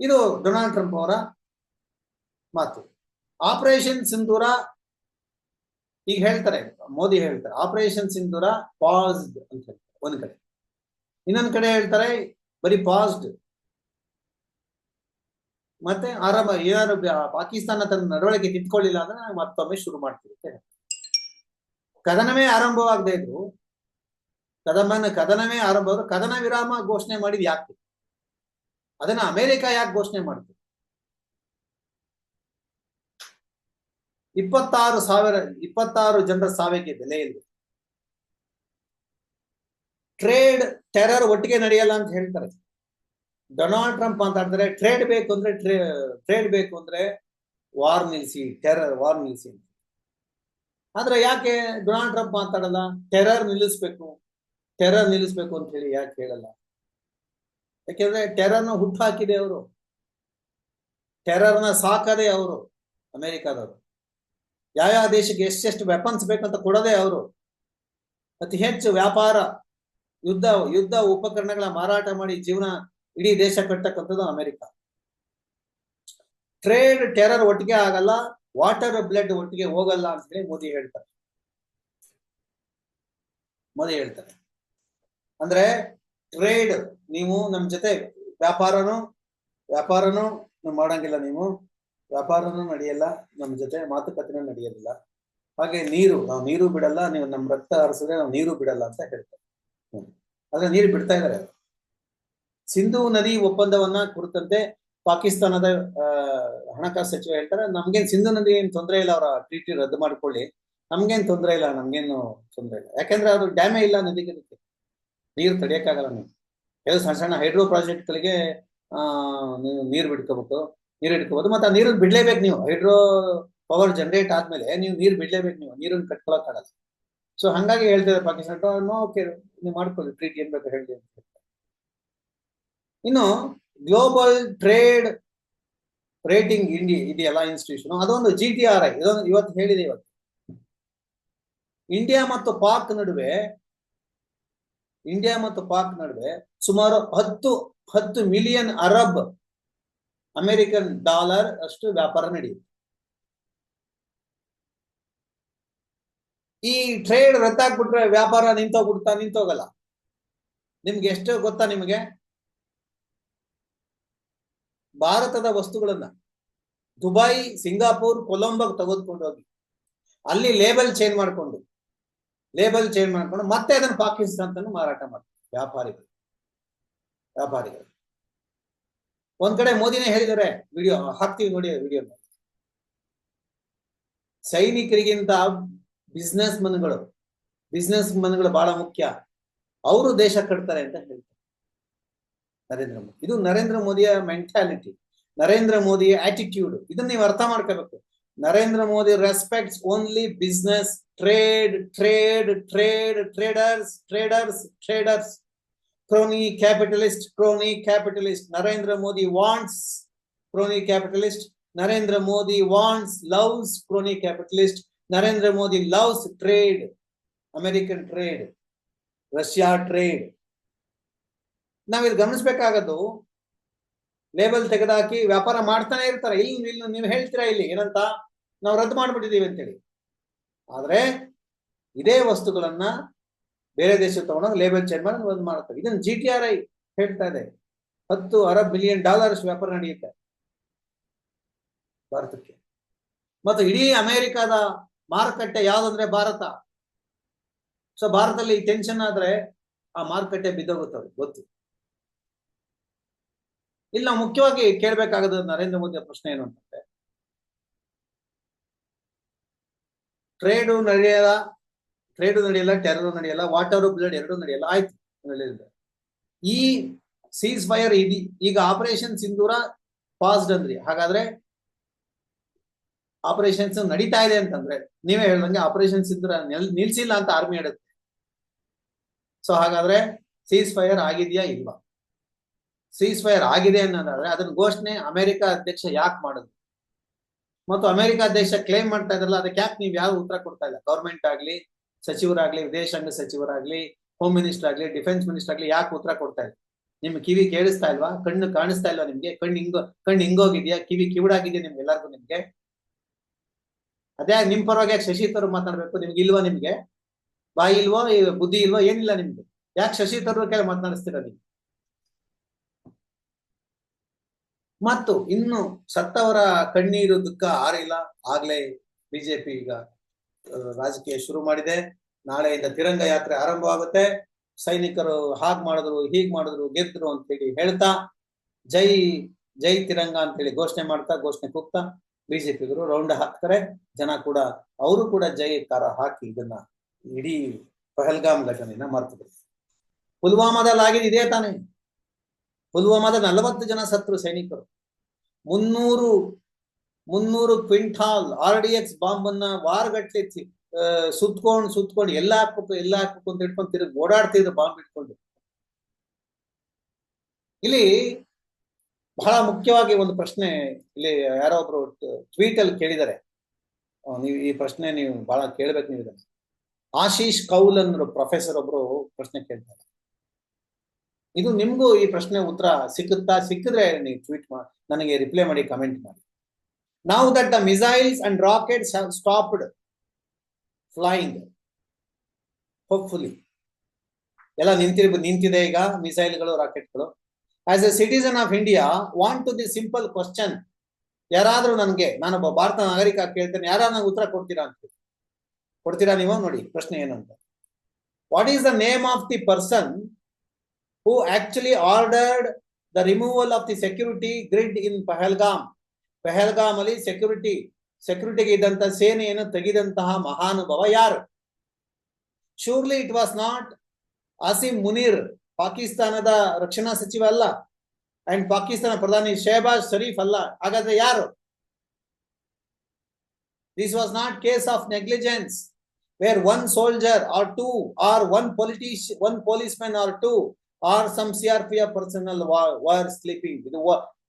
Speaker 1: ಇದು ಡೊನಾಲ್ಡ್ ಟ್ರಂಪ್ ಅವರ ಮಾತು. ಆಪರೇಷನ್ ಸಿಂಧೂರ ಈಗ ಹೇಳ್ತಾರೆ, ಮೋದಿ ಹೇಳ್ತಾರೆ ಆಪರೇಷನ್ ಸಿಂಧೂರ ಪಾಸ್ಡ್ ಅಂತ ಹೇಳ್ತಾರೆ, ಒಂದ್ ಕಡೆ. ಇನ್ನೊಂದ್ ಕಡೆ ಹೇಳ್ತಾರೆ, ಬರೀ ಪಾಸ್ಡ್ ಮತ್ತೆ ಆರಂಭ ಏನಾದ್ರು ಪಾಕಿಸ್ತಾನ ತನ್ನ ನಡವಳಿಕೆ ತಿದ್ಕೊಳ್ಳಿಲ್ಲ ಅಂದ್ರೆ ನಾವು ಮತ್ತೊಮ್ಮೆ ಶುರು ಮಾಡ್ತೀವಿ. ಕದನವೇ ಆರಂಭವಾಗದೇ ಇದ್ರು. ಕದಮನ, ಕದನವೇ ಆರಂಭ ಕದನ ವಿರಾಮ ಘೋಷಣೆ ಮಾಡಿದ್ ಯಾಕೆ? ಅದನ್ನ ಅಮೆರಿಕ ಯಾಕೆ ಘೋಷಣೆ ಮಾಡ್ತು? ಇಪ್ಪತ್ತಾರು ಸಾವಿರ, ಇಪ್ಪತ್ತಾರು ಜನರ ಸಾವಿಗೆ ಬೆಲೆ ಇಲ್ಲ ಟ್ರೇಡ್ ಟೆರರ್ ಒಟ್ಟಿಗೆ ನಡೆಯಲ್ಲ ಅಂತ ಹೇಳ್ತಾರೆ. ಡೊನಾಲ್ಡ್ ಟ್ರಂಪ್ ಮಾತಾಡ್ತಾರೆ ಟ್ರೇಡ್ ಬೇಕು ಅಂದ್ರೆ ಟ್ರೇಡ್ ಬೇಕು ಅಂದ್ರೆ ವಾರ್ ನಿಲ್ಸಿ ಟೆರರ್ ವಾರ್ ನಿಲ್ಸಿ ಅಂತ. ಆದ್ರೆ ಯಾಕೆ ಡೊನಾಲ್ಡ್ ಟ್ರಂಪ್ ಮಾತಾಡಲ್ಲ? ಟೆರರ್ ನಿಲ್ಲಿಸ್ಬೇಕು. ಟೆರರ್ ನಿಲ್ಲಿಸ್ಬೇಕು ಅಂತ ಹೇಳಿ ಯಾಕೆ ಹೇಳಲ್ಲ? ಯಾಕೆಂದ್ರೆ ಟೆರರ್ನ ಹುಟ್ಟು ಹಾಕಿದೆ ಅವರು. ಟೆರರ್ನ ಸಾಕದೆ ಅವರು ಅಮೆರಿಕಾದವರು. ಯಾವ್ಯಾವ ದೇಶಕ್ಕೆ ಎಷ್ಟೆಷ್ಟು ವೆಪನ್ಸ್ ಬೇಕಂತ ಕೊಡದೆ ಅವರು. ಅತಿ ಹೆಚ್ಚು ವ್ಯಾಪಾರ, ಯುದ್ಧ ಯುದ್ಧ ಉಪಕರಣಗಳ ಮಾರಾಟ ಮಾಡಿ ಜೀವನ ಇಡೀ ದೇಶ ಕಟ್ಟಕ್ಕಂಥದ್ದು ಅಮೆರಿಕ. ಟ್ರೇಡ್ ಟೆರರ್ ಒಟ್ಟಿಗೆ ಆಗಲ್ಲ ವಾಟರ್ ಬ್ಲಡ್ ಒಟ್ಟಿಗೆ ಹೋಗಲ್ಲ ಅಂತ ಮೋದಿ ಹೇಳ್ತಾರೆ. ಮೋದಿ ಹೇಳ್ತಾರೆ. ಅಂದ್ರೆ ಟ್ರೇಡ್ ನೀವು ನಮ್ ಜೊತೆ ವ್ಯಾಪಾರನು ವ್ಯಾಪಾರನು ಮಾಡಂಗಿಲ್ಲ ನೀವು. ವ್ಯಾಪಾರನೂ ನಡೆಯಲ್ಲ ನಮ್ಮ ಜೊತೆ ಮಾತುಕತೆನೂ ನಡೆಯಲಿಲ್ಲ ಹಾಗೆ ನೀರು, ನಾವು ನೀರು ಬಿಡಲ್ಲ, ನೀವು ನಮ್ಮ ರಕ್ತ ಹರಿಸಿದ್ರೆ ನಾವು ನೀರು ಬಿಡಲ್ಲ ಅಂತ ಹೇಳ್ತಾರೆ. ಆದ್ರೆ ನೀರು ಬಿಡ್ತಾ ಇದಾರೆ ಅವ್ರು. ಸಿಂಧು ನದಿ ಒಪ್ಪಂದವನ್ನ ಕುರಿತಂತೆ ಪಾಕಿಸ್ತಾನದ ಹಣಕಾಸು ಸಚಿವ ಹೇಳ್ತಾರೆ, ನಮ್ಗೇನ್ ಸಿಂಧು ನದಿ ಏನ್ ತೊಂದರೆ ಇಲ್ಲ, ಅವರ ಟ್ರೀಟಿ ರದ್ದು ಮಾಡ್ಕೊಳ್ಳಿ ನಮ್ಗೇನ್ ತೊಂದರೆ ಇಲ್ಲ, ನಮ್ಗೇನು ತೊಂದರೆ ಇಲ್ಲ ಯಾಕಂದ್ರೆ ಅದು ಡ್ಯಾಮೇ ಇಲ್ಲ ನದಿಗೆ. ನೀರು ತಡಿಯಕ್ಕಾಗಲ್ಲ ನೀವು ಕೆಲವು ಸಣ್ಣ ಸಣ್ಣ ಹೈಡ್ರೋ ಪ್ರಾಜೆಕ್ಟ್ಗಳಿಗೆ ನೀವು ನೀರು ಬಿಡ್ಕೋಬೇಕು ನೀರು ಹಿಡ್ಕೋಬಹುದು ಮತ್ತೆ ಆ ನೀರನ್ನ ಬಿಡ್ಲೇಬೇಕು ನೀವು. ಹೈಡ್ರೋ ಪವರ್ ಜನರೇಟ್ ಆದ್ಮೇಲೆ ನೀವು ನೀರು ಬಿಡ್ಲೇಬೇಕು ನೀವು. ನೀರನ್ನ ಕಟ್ಕೊಳಕ್ ಆಗಲ್ಲ. ಸೊ ಹಂಗಾಗಿ ಹೇಳ್ತಾರೆ ಪಾಕಿಸ್ತಾನ ಓಕೆ. ನೀವು ಮಾಡ್ಕೊಳ್ಳಿ. ಟ್ರೀಟ್ ಏನ್ ಬೇಕು ಹೇಳಿ ಅಂತ. ಇನ್ನು ಗ್ಲೋಬಲ್ ಟ್ರೇಡ್ ರೇಟಿಂಗ್ ಇಂಡಿಯಾ ಇದೆಯಲ್ಲ ಇನ್ಸ್ಟಿಟ್ಯೂಷನ್ ಅದೊಂದು ಜಿ ಟಿ ಆರ್ ಐ ಇದೊಂದು ಇವತ್ತು ಹೇಳಿದೆ ಇವತ್ತು. ಇಂಡಿಯಾ ಮತ್ತು ಪಾಕ್ ನಡುವೆ ಇಂಡಿಯಾ ಮತ್ತು ಪಾಕ್ ನಡುವೆ ಸುಮಾರು ಹತ್ತು ಹತ್ತು ಮಿಲಿಯನ್ ಅರಬ್ ಅಮೆರಿಕನ್ ಡಾಲರ್ ಅಷ್ಟು ವ್ಯಾಪಾರ ನಡೆಯುತ್ತೆ. ಈ ಟ್ರೇಡ್ ರದ್ದಾಗ್ಬಿಟ್ರೆ ವ್ಯಾಪಾರ ನಿಂತೋಗ್ಬಿಡ್ತಾ ನಿಂತೋಗಲ್ಲ. ನಿಮ್ಗೆ ಎಷ್ಟು ಗೊತ್ತಾ ನಿಮಗೆ? ಭಾರತದ ವಸ್ತುಗಳನ್ನ ದುಬೈ ಸಿಂಗಾಪುರ್ ಕೊಲಂಬೋಗ್ ತೆಗೆದುಕೊಂಡು ಹೋಗಿ. ಅಲ್ಲಿ ಲೇಬಲ್ ಚೇಂಜ್ ಮಾಡ್ಕೊಂಡು ಲೇಬಲ್ ಚೇಂಜ್ ಮಾಡ್ಕೊಂಡು ಮತ್ತೆ ಅದನ್ನು ಪಾಕಿಸ್ತಾನ ಮಾರಾಟ ಮಾಡ್ತಾರೆ ವ್ಯಾಪಾರಿಗಳು. ವ್ಯಾಪಾರಿಗಳು. ಒಂದ್ ಕಡೆ ಮೋದಿನೇ ಹೇಳಿದ್ದಾರೆ, ವಿಡಿಯೋ, ಹಾಕ್ತೀವಿ ನೋಡಿ ವಿಡಿಯೋ. ಸೈನಿಕರಿಗಿಂತ ಬಿಸ್ನೆಸ್ ಮನ್ಗಳು ಬಿಸ್ನೆಸ್ ಮನ್ಗಳು ಬಹಳ ಮುಖ್ಯ. ಅವರು ದೇಶ ಕಟ್ತಾರೆ ಅಂತ ಹೇಳ್ತಾರೆ. ನರೇಂದ್ರ ಮೋದಿ. ಇದು ನರೇಂದ್ರ ಮೋದಿಯ ಮೆಂಟಾಲಿಟಿ ನರೇಂದ್ರ ಮೋದಿಯ ಆಟಿಟ್ಯೂಡ್ ಇದನ್ನ ನೀವು ಅರ್ಥ ಮಾಡ್ಕೋಬೇಕು. Narendra Modi respects only business trade trade trade traders traders traders crony capitalist crony capitalist Narendra Modi wants crony capitalist Narendra Modi wants loves crony capitalist Narendra Modi loves trade American trade Russia trade ನಾವಿಲ್ಲಿ ಗಮನಿಸ್ಬೇಕಾಗದು label ತೆಗೆದಾಕಿ ವ್ಯಾಪಾರ ಮಾಡ್ತಾನೆ ಇರ್ತಾರೆ. ಇಲ್ಲಿ ಇಲ್ಲಿ ನೀವು ಹೇಳ್ತೀರಾ ಇಲ್ಲಿ? ಏನಂತ? ನಾವು ರದ್ದು ಮಾಡ್ಬಿಟ್ಟಿದೀವಿ ಅಂತ ಹೇಳಿ ಆದರೆ, ಇದೇ ವಸ್ತುಗಳನ್ನ ಬೇರೆ ದೇಶಕ್ಕೆ ತಗೊಂಡಾಗ ಲೇಬಲ್ ಚೇರ್ಮನ್ ಒಂದು ಮಾಡ್ತಾರೆ ಇದನ್ನು ಜಿ ಟಿ ಆರ್ ಐ ಹೇಳ್ತಾ ಇದೆ. ಹತ್ತು ಅರಬ್ ಮಿಲಿಯನ್ ಡಾಲರ್ಸ್ ವ್ಯಾಪಾರ ನಡೆಯುತ್ತೆ ಭಾರತಕ್ಕೆ. ಮತ್ತು ಇಡೀ ಅಮೆರಿಕದ ಮಾರುಕಟ್ಟೆ ಯಾವ್ದಂದ್ರೆ ಭಾರತ. ಸೊ ಭಾರತದಲ್ಲಿ ಟೆನ್ಷನ್ ಆದ್ರೆ ಆ ಮಾರುಕಟ್ಟೆ ಬಿದ್ದೋಗುತ್ತವೆ ಗೊತ್ತು. ಇಲ್ಲಿ ನಾವು ಮುಖ್ಯವಾಗಿ ಕೇಳಬೇಕಾಗದ ನರೇಂದ್ರ ಮೋದಿ ಪ್ರಶ್ನೆ ಏನು ಅಂತಂದ್ರೆ ಟ್ರೇಡು ನಡೆಯಲ್ಲ ಟ್ರೇಡು ನಡೆಯಲ್ಲ ಟೆರರ್ ನಡೆಯಲ್ಲ ವಾಟರ್ ಬ್ಲಡ್ ಎರಡೂ ನಡೆಯಲ್ಲ. ಆಯ್ತು ಈ ಸೀಸ್ ಫೈರ್ ಇಡಿ ಈಗ ಆಪರೇಷನ್ ಸಿಂಧೂರ ಪಾಸ್ಡ್ ಅಂದ್ರಿ. ಹಾಗಾದ್ರೆ ಆಪರೇಷನ್ಸ್ ನಡೀತಾ ಇದೆ ಅಂತಂದ್ರೆ, ನೀವೇ ಹೇಳ್ದಂಗೆ ಆಪರೇಷನ್ ಸಿಂಧೂರ ನಿಲ್ ನಿಲ್ಸಿಲ್ಲ ಅಂತ ಆರ್ಮಿ ಹೇಳುತ್ತೆ ಸೊ ಹಾಗಾದ್ರೆ ಸೀಸ್ ಫೈರ್ ಆಗಿದೆಯಾ ಇಲ್ವಾ? ಸೀಸ್ ಫೈರ್ ಆಗಿದೆ ಅನ್ನೋದಾದ್ರೆ, ಅದನ್ನ ಘೋಷಣೆ ಅಮೆರಿಕ ಅಧ್ಯಕ್ಷ ಯಾಕೆ ಮಾಡುದು ಮತ್ತು ಅಮೆರಿಕ ಅಧ್ಯಕ್ಷ ಕ್ಲೇಮ್ ಮಾಡ್ತಾ ಇದ್ರಲ್ಲ, ಅದಕ್ಕೆ ಯಾಕೆ ನೀವು ಯಾರು ಉತ್ತರ ಕೊಡ್ತಾ ಇಲ್ಲ? ಗೌರ್ಮೆಂಟ್ ಆಗ್ಲಿ ಸಚಿವರಾಗ್ಲಿ, ವಿದೇಶಾಂಗ ಸಚಿವರಾಗ್ಲಿ ಹೋಮ್ ಮಿನಿಸ್ಟರ್ ಆಗ್ಲಿ ಡಿಫೆನ್ಸ್ ಮಿನಿಸ್ಟರ್ ಆಗ್ಲಿ ಯಾಕೆ ಉತ್ತರ ಕೊಡ್ತಾ ಇಲ್ಲ? ನಿಮ್ ಕಿವಿ ಕೇಳಿಸ್ತಾ ಇಲ್ವಾ? ಕಣ್ಣು ಕಾಣಿಸ್ತಾ ಇಲ್ವಾ ನಿಮ್ಗೆ? ಕಣ್ಣು ಹಿಂಗ, ಕಣ್ಣು ಹಿಂಗೋಗಿದ್ಯಾ? ಕಿವಿ ಕಿವಿಡಾಗಿದ್ಯಾ ನಿಮ್ಗೆ ಎಲ್ಲರಿಗೂ ನಿಮ್ಗೆ? ಅದೇ ನಿಮ್ ಪರವಾಗಿ ಶಶಿ ತರೂರ್ ಮಾತಾಡ್ಬೇಕು? ನಿಮ್ಗೆ ಇಲ್ವಾ ನಿಮ್ಗೆ? ಬಾಯಿ ಇಲ್ವೋ ಬುದ್ಧಿ ಇಲ್ವೋ, ಏನಿಲ್ಲ ನಿಮ್ಗೆ? ಯಾಕೆ ಶಶಿ ತರೂರ್ ಕೆಲ ಮಾತನಾಡಿಸ್ತೀರ ನೀವು? ಮತ್ತು ಇನ್ನು ಸತ್ತವರ ಕಣ್ಣೀರು ದುಃಖ ಆರಿಲ್ಲ. ಆಗ್ಲೇ ಬಿಜೆಪಿ ಈಗ ರಾಜಕೀಯ ಶುರು ಮಾಡಿದೆ. ನಾಳೆಯಿಂದ ತಿರಂಗ ಯಾತ್ರೆ ಆರಂಭವಾಗುತ್ತೆ. ಸೈನಿಕರು ಹಾಗ್ ಮಾಡಿದ್ರು, ಹೀಗ್ ಮಾಡಿದ್ರು, ಗೆದ್ರು ಅಂತ ಹೇಳಿ ಹೇಳ್ತಾ, ಜೈ ಜೈ ತಿರಂಗ ಅಂತ ಹೇಳಿ ಘೋಷಣೆ ಮಾಡ್ತಾ, ಘೋಷಣೆ ಕೂಗ್ತಾ ಬಿಜೆಪಿಗರು ರೌಂಡ್ ಹಾಕ್ತಾರೆ. ಜನ ಕೂಡ, ಅವರು ಕೂಡ ಜೈ ಕಾರ ಹಾಕಿ ಇದನ್ನ ಇಡೀ ಪಹಲ್ಗಾಮ್ ಘಟನೆಯನ್ನ ಮರ್ತಿದ್ರು. ಪುಲ್ವಾಮಾದಲ್ಲಿ ಆಗಿದೆ ಇದೇ ತಾನೇ. ಪುಲ್ವಾಮಾದ ನಲವತ್ತು ಜನ ಸತ್ರು ಸೈನಿಕರು. ಮುನ್ನೂರು ಮುನ್ನೂರು quintal R D X bomb ಅನ್ನ ವಾರಗಟ್ಲೆ ಸುತ್ಕೊಂಡು ಸುತ್ಕೊಂಡ್ ಎಲ್ಲ ಹಾಕ್ಬೇಕು ಎಲ್ಲ ಹಾಕ್ಬೇಕು ಅಂತ ಇಟ್ಕೊಂಡು ತಿರುಗಿ ಓಡಾಡ್ತಿದ್ರು ಬಾಂಬ್ ಇಟ್ಕೊಂಡು. ಇಲ್ಲಿ ಬಹಳ ಮುಖ್ಯವಾಗಿ ಒಂದು ಪ್ರಶ್ನೆ ಇಲ್ಲಿ ಯಾರೋ ಒಬ್ರು ಟ್ವೀಟ್ ಅಲ್ಲಿ ಕೇಳಿದ್ದಾರೆ. ನೀವು ಈ ಪ್ರಶ್ನೆ ನೀವು ಬಹಳ ಕೇಳ್ಬೇಕು ನೀವು ಇದನ್ನ. ಆಶೀಶ್ ಕೌಲ್ ಅನ್ನೋ ಪ್ರೊಫೆಸರ್ ಒಬ್ರು ಪ್ರಶ್ನೆ ಕೇಳ್ತಾರೆ. ಇದು ನಿಮ್ಗೂ ಈ ಪ್ರಶ್ನೆ ಉತ್ತರ ಸಿಕ್ಕುತ್ತಾ? ಸಿಕ್ಕಿದ್ರೆ ನೀವು ಟ್ವೀಟ್ ಮಾಡಿ ನನಗೆ ರಿಪ್ಲೈ ಮಾಡಿ ಕಮೆಂಟ್ ಮಾಡಿ. ನಾವು that the missiles and rockets have stopped flying hopefully, ಎಲ್ಲ ನಿಂತಿರ್ ನಿಂತಿದೆ ಈಗ ಮಿಸೈಲ್ಗಳು ರಾಕೆಟ್ಗಳು as a citizen of India want to the simple question ಯಾರಾದ್ರೂ ನನಗೆ ನಾನೊಬ್ಬ ಭಾರತ ನಾಗರಿಕ ಕೇಳ್ತೇನೆ ಯಾರು ನಂಗೆ ಉತ್ತರ ಕೊಡ್ತೀರಾ ಅಂತ ಕೊಡ್ತೀರಾ ನೀವು? ನೋಡಿ ಪ್ರಶ್ನೆ ಏನಂತ what is the name of the person who actually ordered the removal of the security grid in Pahalgam Pahalgam ಅಲ್ಲಿ ಸೆಕ್ಯೂರಿಟಿ ಸೆಕ್ಯೂರಿಟಿಗೆ ಇದ್ದಂತ ಸೇನೆಯನ್ನು ತೆಗೆದಂತಹ ಮಹಾನುಭವ ಯಾರು? Surely it was not Asim Munir ಪಾಕಿಸ್ತಾನದ ರಕ್ಷಣಾ ಸಚಿವ ಅಲ್ಲ ಅಂಡ್ ಪಾಕಿಸ್ತಾನ ಪ್ರಧಾನಿ ಶಹಬಾಜ್ ಶರೀಫ್ ಅಲ್ಲ. ಹಾಗಾದ್ರೆ ಯಾರು? This was not case of negligence where one soldier or two or one politician one policeman or two or some C R P F personnel were sleeping ಇದು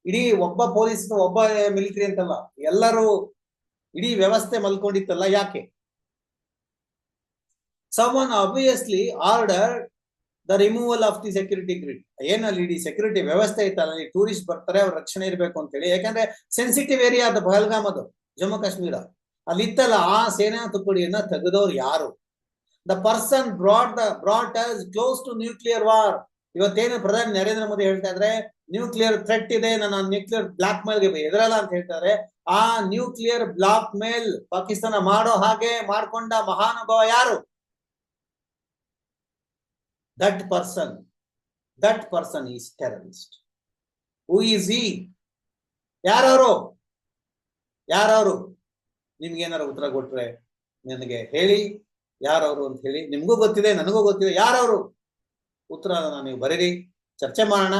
Speaker 1: ಇಡೀ ಒಬ್ಬ ಪೊಲೀಸ್ ಒಬ್ಬ ಮಿಲಿಟರಿ ಅಂತಲ್ಲ, ಎಲ್ಲರೂ ಇಡೀ ವ್ಯವಸ್ಥೆ ಮಲ್ಕೊಂಡಿತ್ತಲ್ಲ ಯಾಕೆ? Someone obviously order the removal of the security grid ಏನಲ್ಲಿ ಇಡೀ ಸೆಕ್ಯೂರಿಟಿ ವ್ಯವಸ್ಥೆ ಐತಲ್ಲ ಅಲ್ಲಿ ಟೂರಿಸ್ಟ್ ಬರ್ತಾರೆ, ಅವ್ರ ರಕ್ಷಣೆ ಇರಬೇಕು ಅಂತ ಹೇಳಿ ಯಾಕಂದ್ರೆ ಸೆನ್ಸಿಟಿವ್ ಏರಿಯಾ ಅದು ಪಹಲ್ಗಾಮ್ ಅದು, ಜಮ್ಮು ಕಾಶ್ಮೀರ. ಅಲ್ಲಿ ಇತ್ತಲ್ಲ ಆ ಸೇನಾ ತುಕಡಿಯನ್ನ ತೆಗೆದವ್ರು ಯಾರು? The person brought the us close to nuclear war ಇವತ್ತೇನು ಪ್ರಧಾನಿ ನರೇಂದ್ರ ಮೋದಿ ಹೇಳ್ತಾ ಇದ್ರೆ ನ್ಯೂಕ್ಲಿಯರ್ ಥ್ರೆಟ್ ಇದೆ ನಾನು ನ್ಯೂಕ್ಲಿಯರ್ ಬ್ಲಾಕ್ ಮೇಲ್ಗೆ ಎದುರಲ್ಲ ಅಂತ ಹೇಳ್ತಾರೆ. ಆ ನ್ಯೂಕ್ಲಿಯರ್ ಬ್ಲಾಕ್ ಮೇಲ್ ಪಾಕಿಸ್ತಾನ ಮಾಡೋ ಹಾಗೆ ಮಾಡ್ಕೊಂಡ ಮಹಾನುಭಾವ ಯಾರು? That person that person is terrorist who is ಈ ಯಾರವರು? ಯಾರವರು? ನಿಮ್ಗೆ ಏನಾರು ಉತ್ತರ ಕೊಟ್ರೆ ನನಗೆ ಹೇಳಿ. ಯಾರವರು ಅಂತ ಹೇಳಿ. ನಿಮ್ಗೂ ಗೊತ್ತಿದೆ, ನನಗೂ ಗೊತ್ತಿದೆ. ಯಾರವರು? ಉತ್ತರ ನೀವು ಬರೀರಿ. ಚರ್ಚೆ ಮಾಡೋಣ.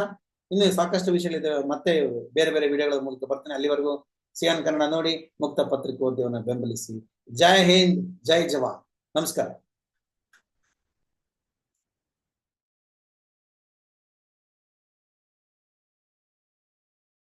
Speaker 1: ಇನ್ನು ಸಾಕಷ್ಟು ವಿಷಯಗಳಿದ್ದಾವೆ ಮತ್ತೆ ಬೇರೆ ಬೇರೆ ವಿಡಿಯೋಗಳ ಮೂಲಕ ಬರ್ತೇನೆ. ಅಲ್ಲಿವರೆಗೂ ಸಿಯಾನ್ ಕನ್ನಡ ನೋಡಿ ಮುಕ್ತ ಪತ್ರಿಕೋದ್ಯಮವನ್ನು ಬೆಂಬಲಿಸಿ. ಜೈ ಹಿಂದ್, ಜೈ ಜವಾನ್. ನಮಸ್ಕಾರ.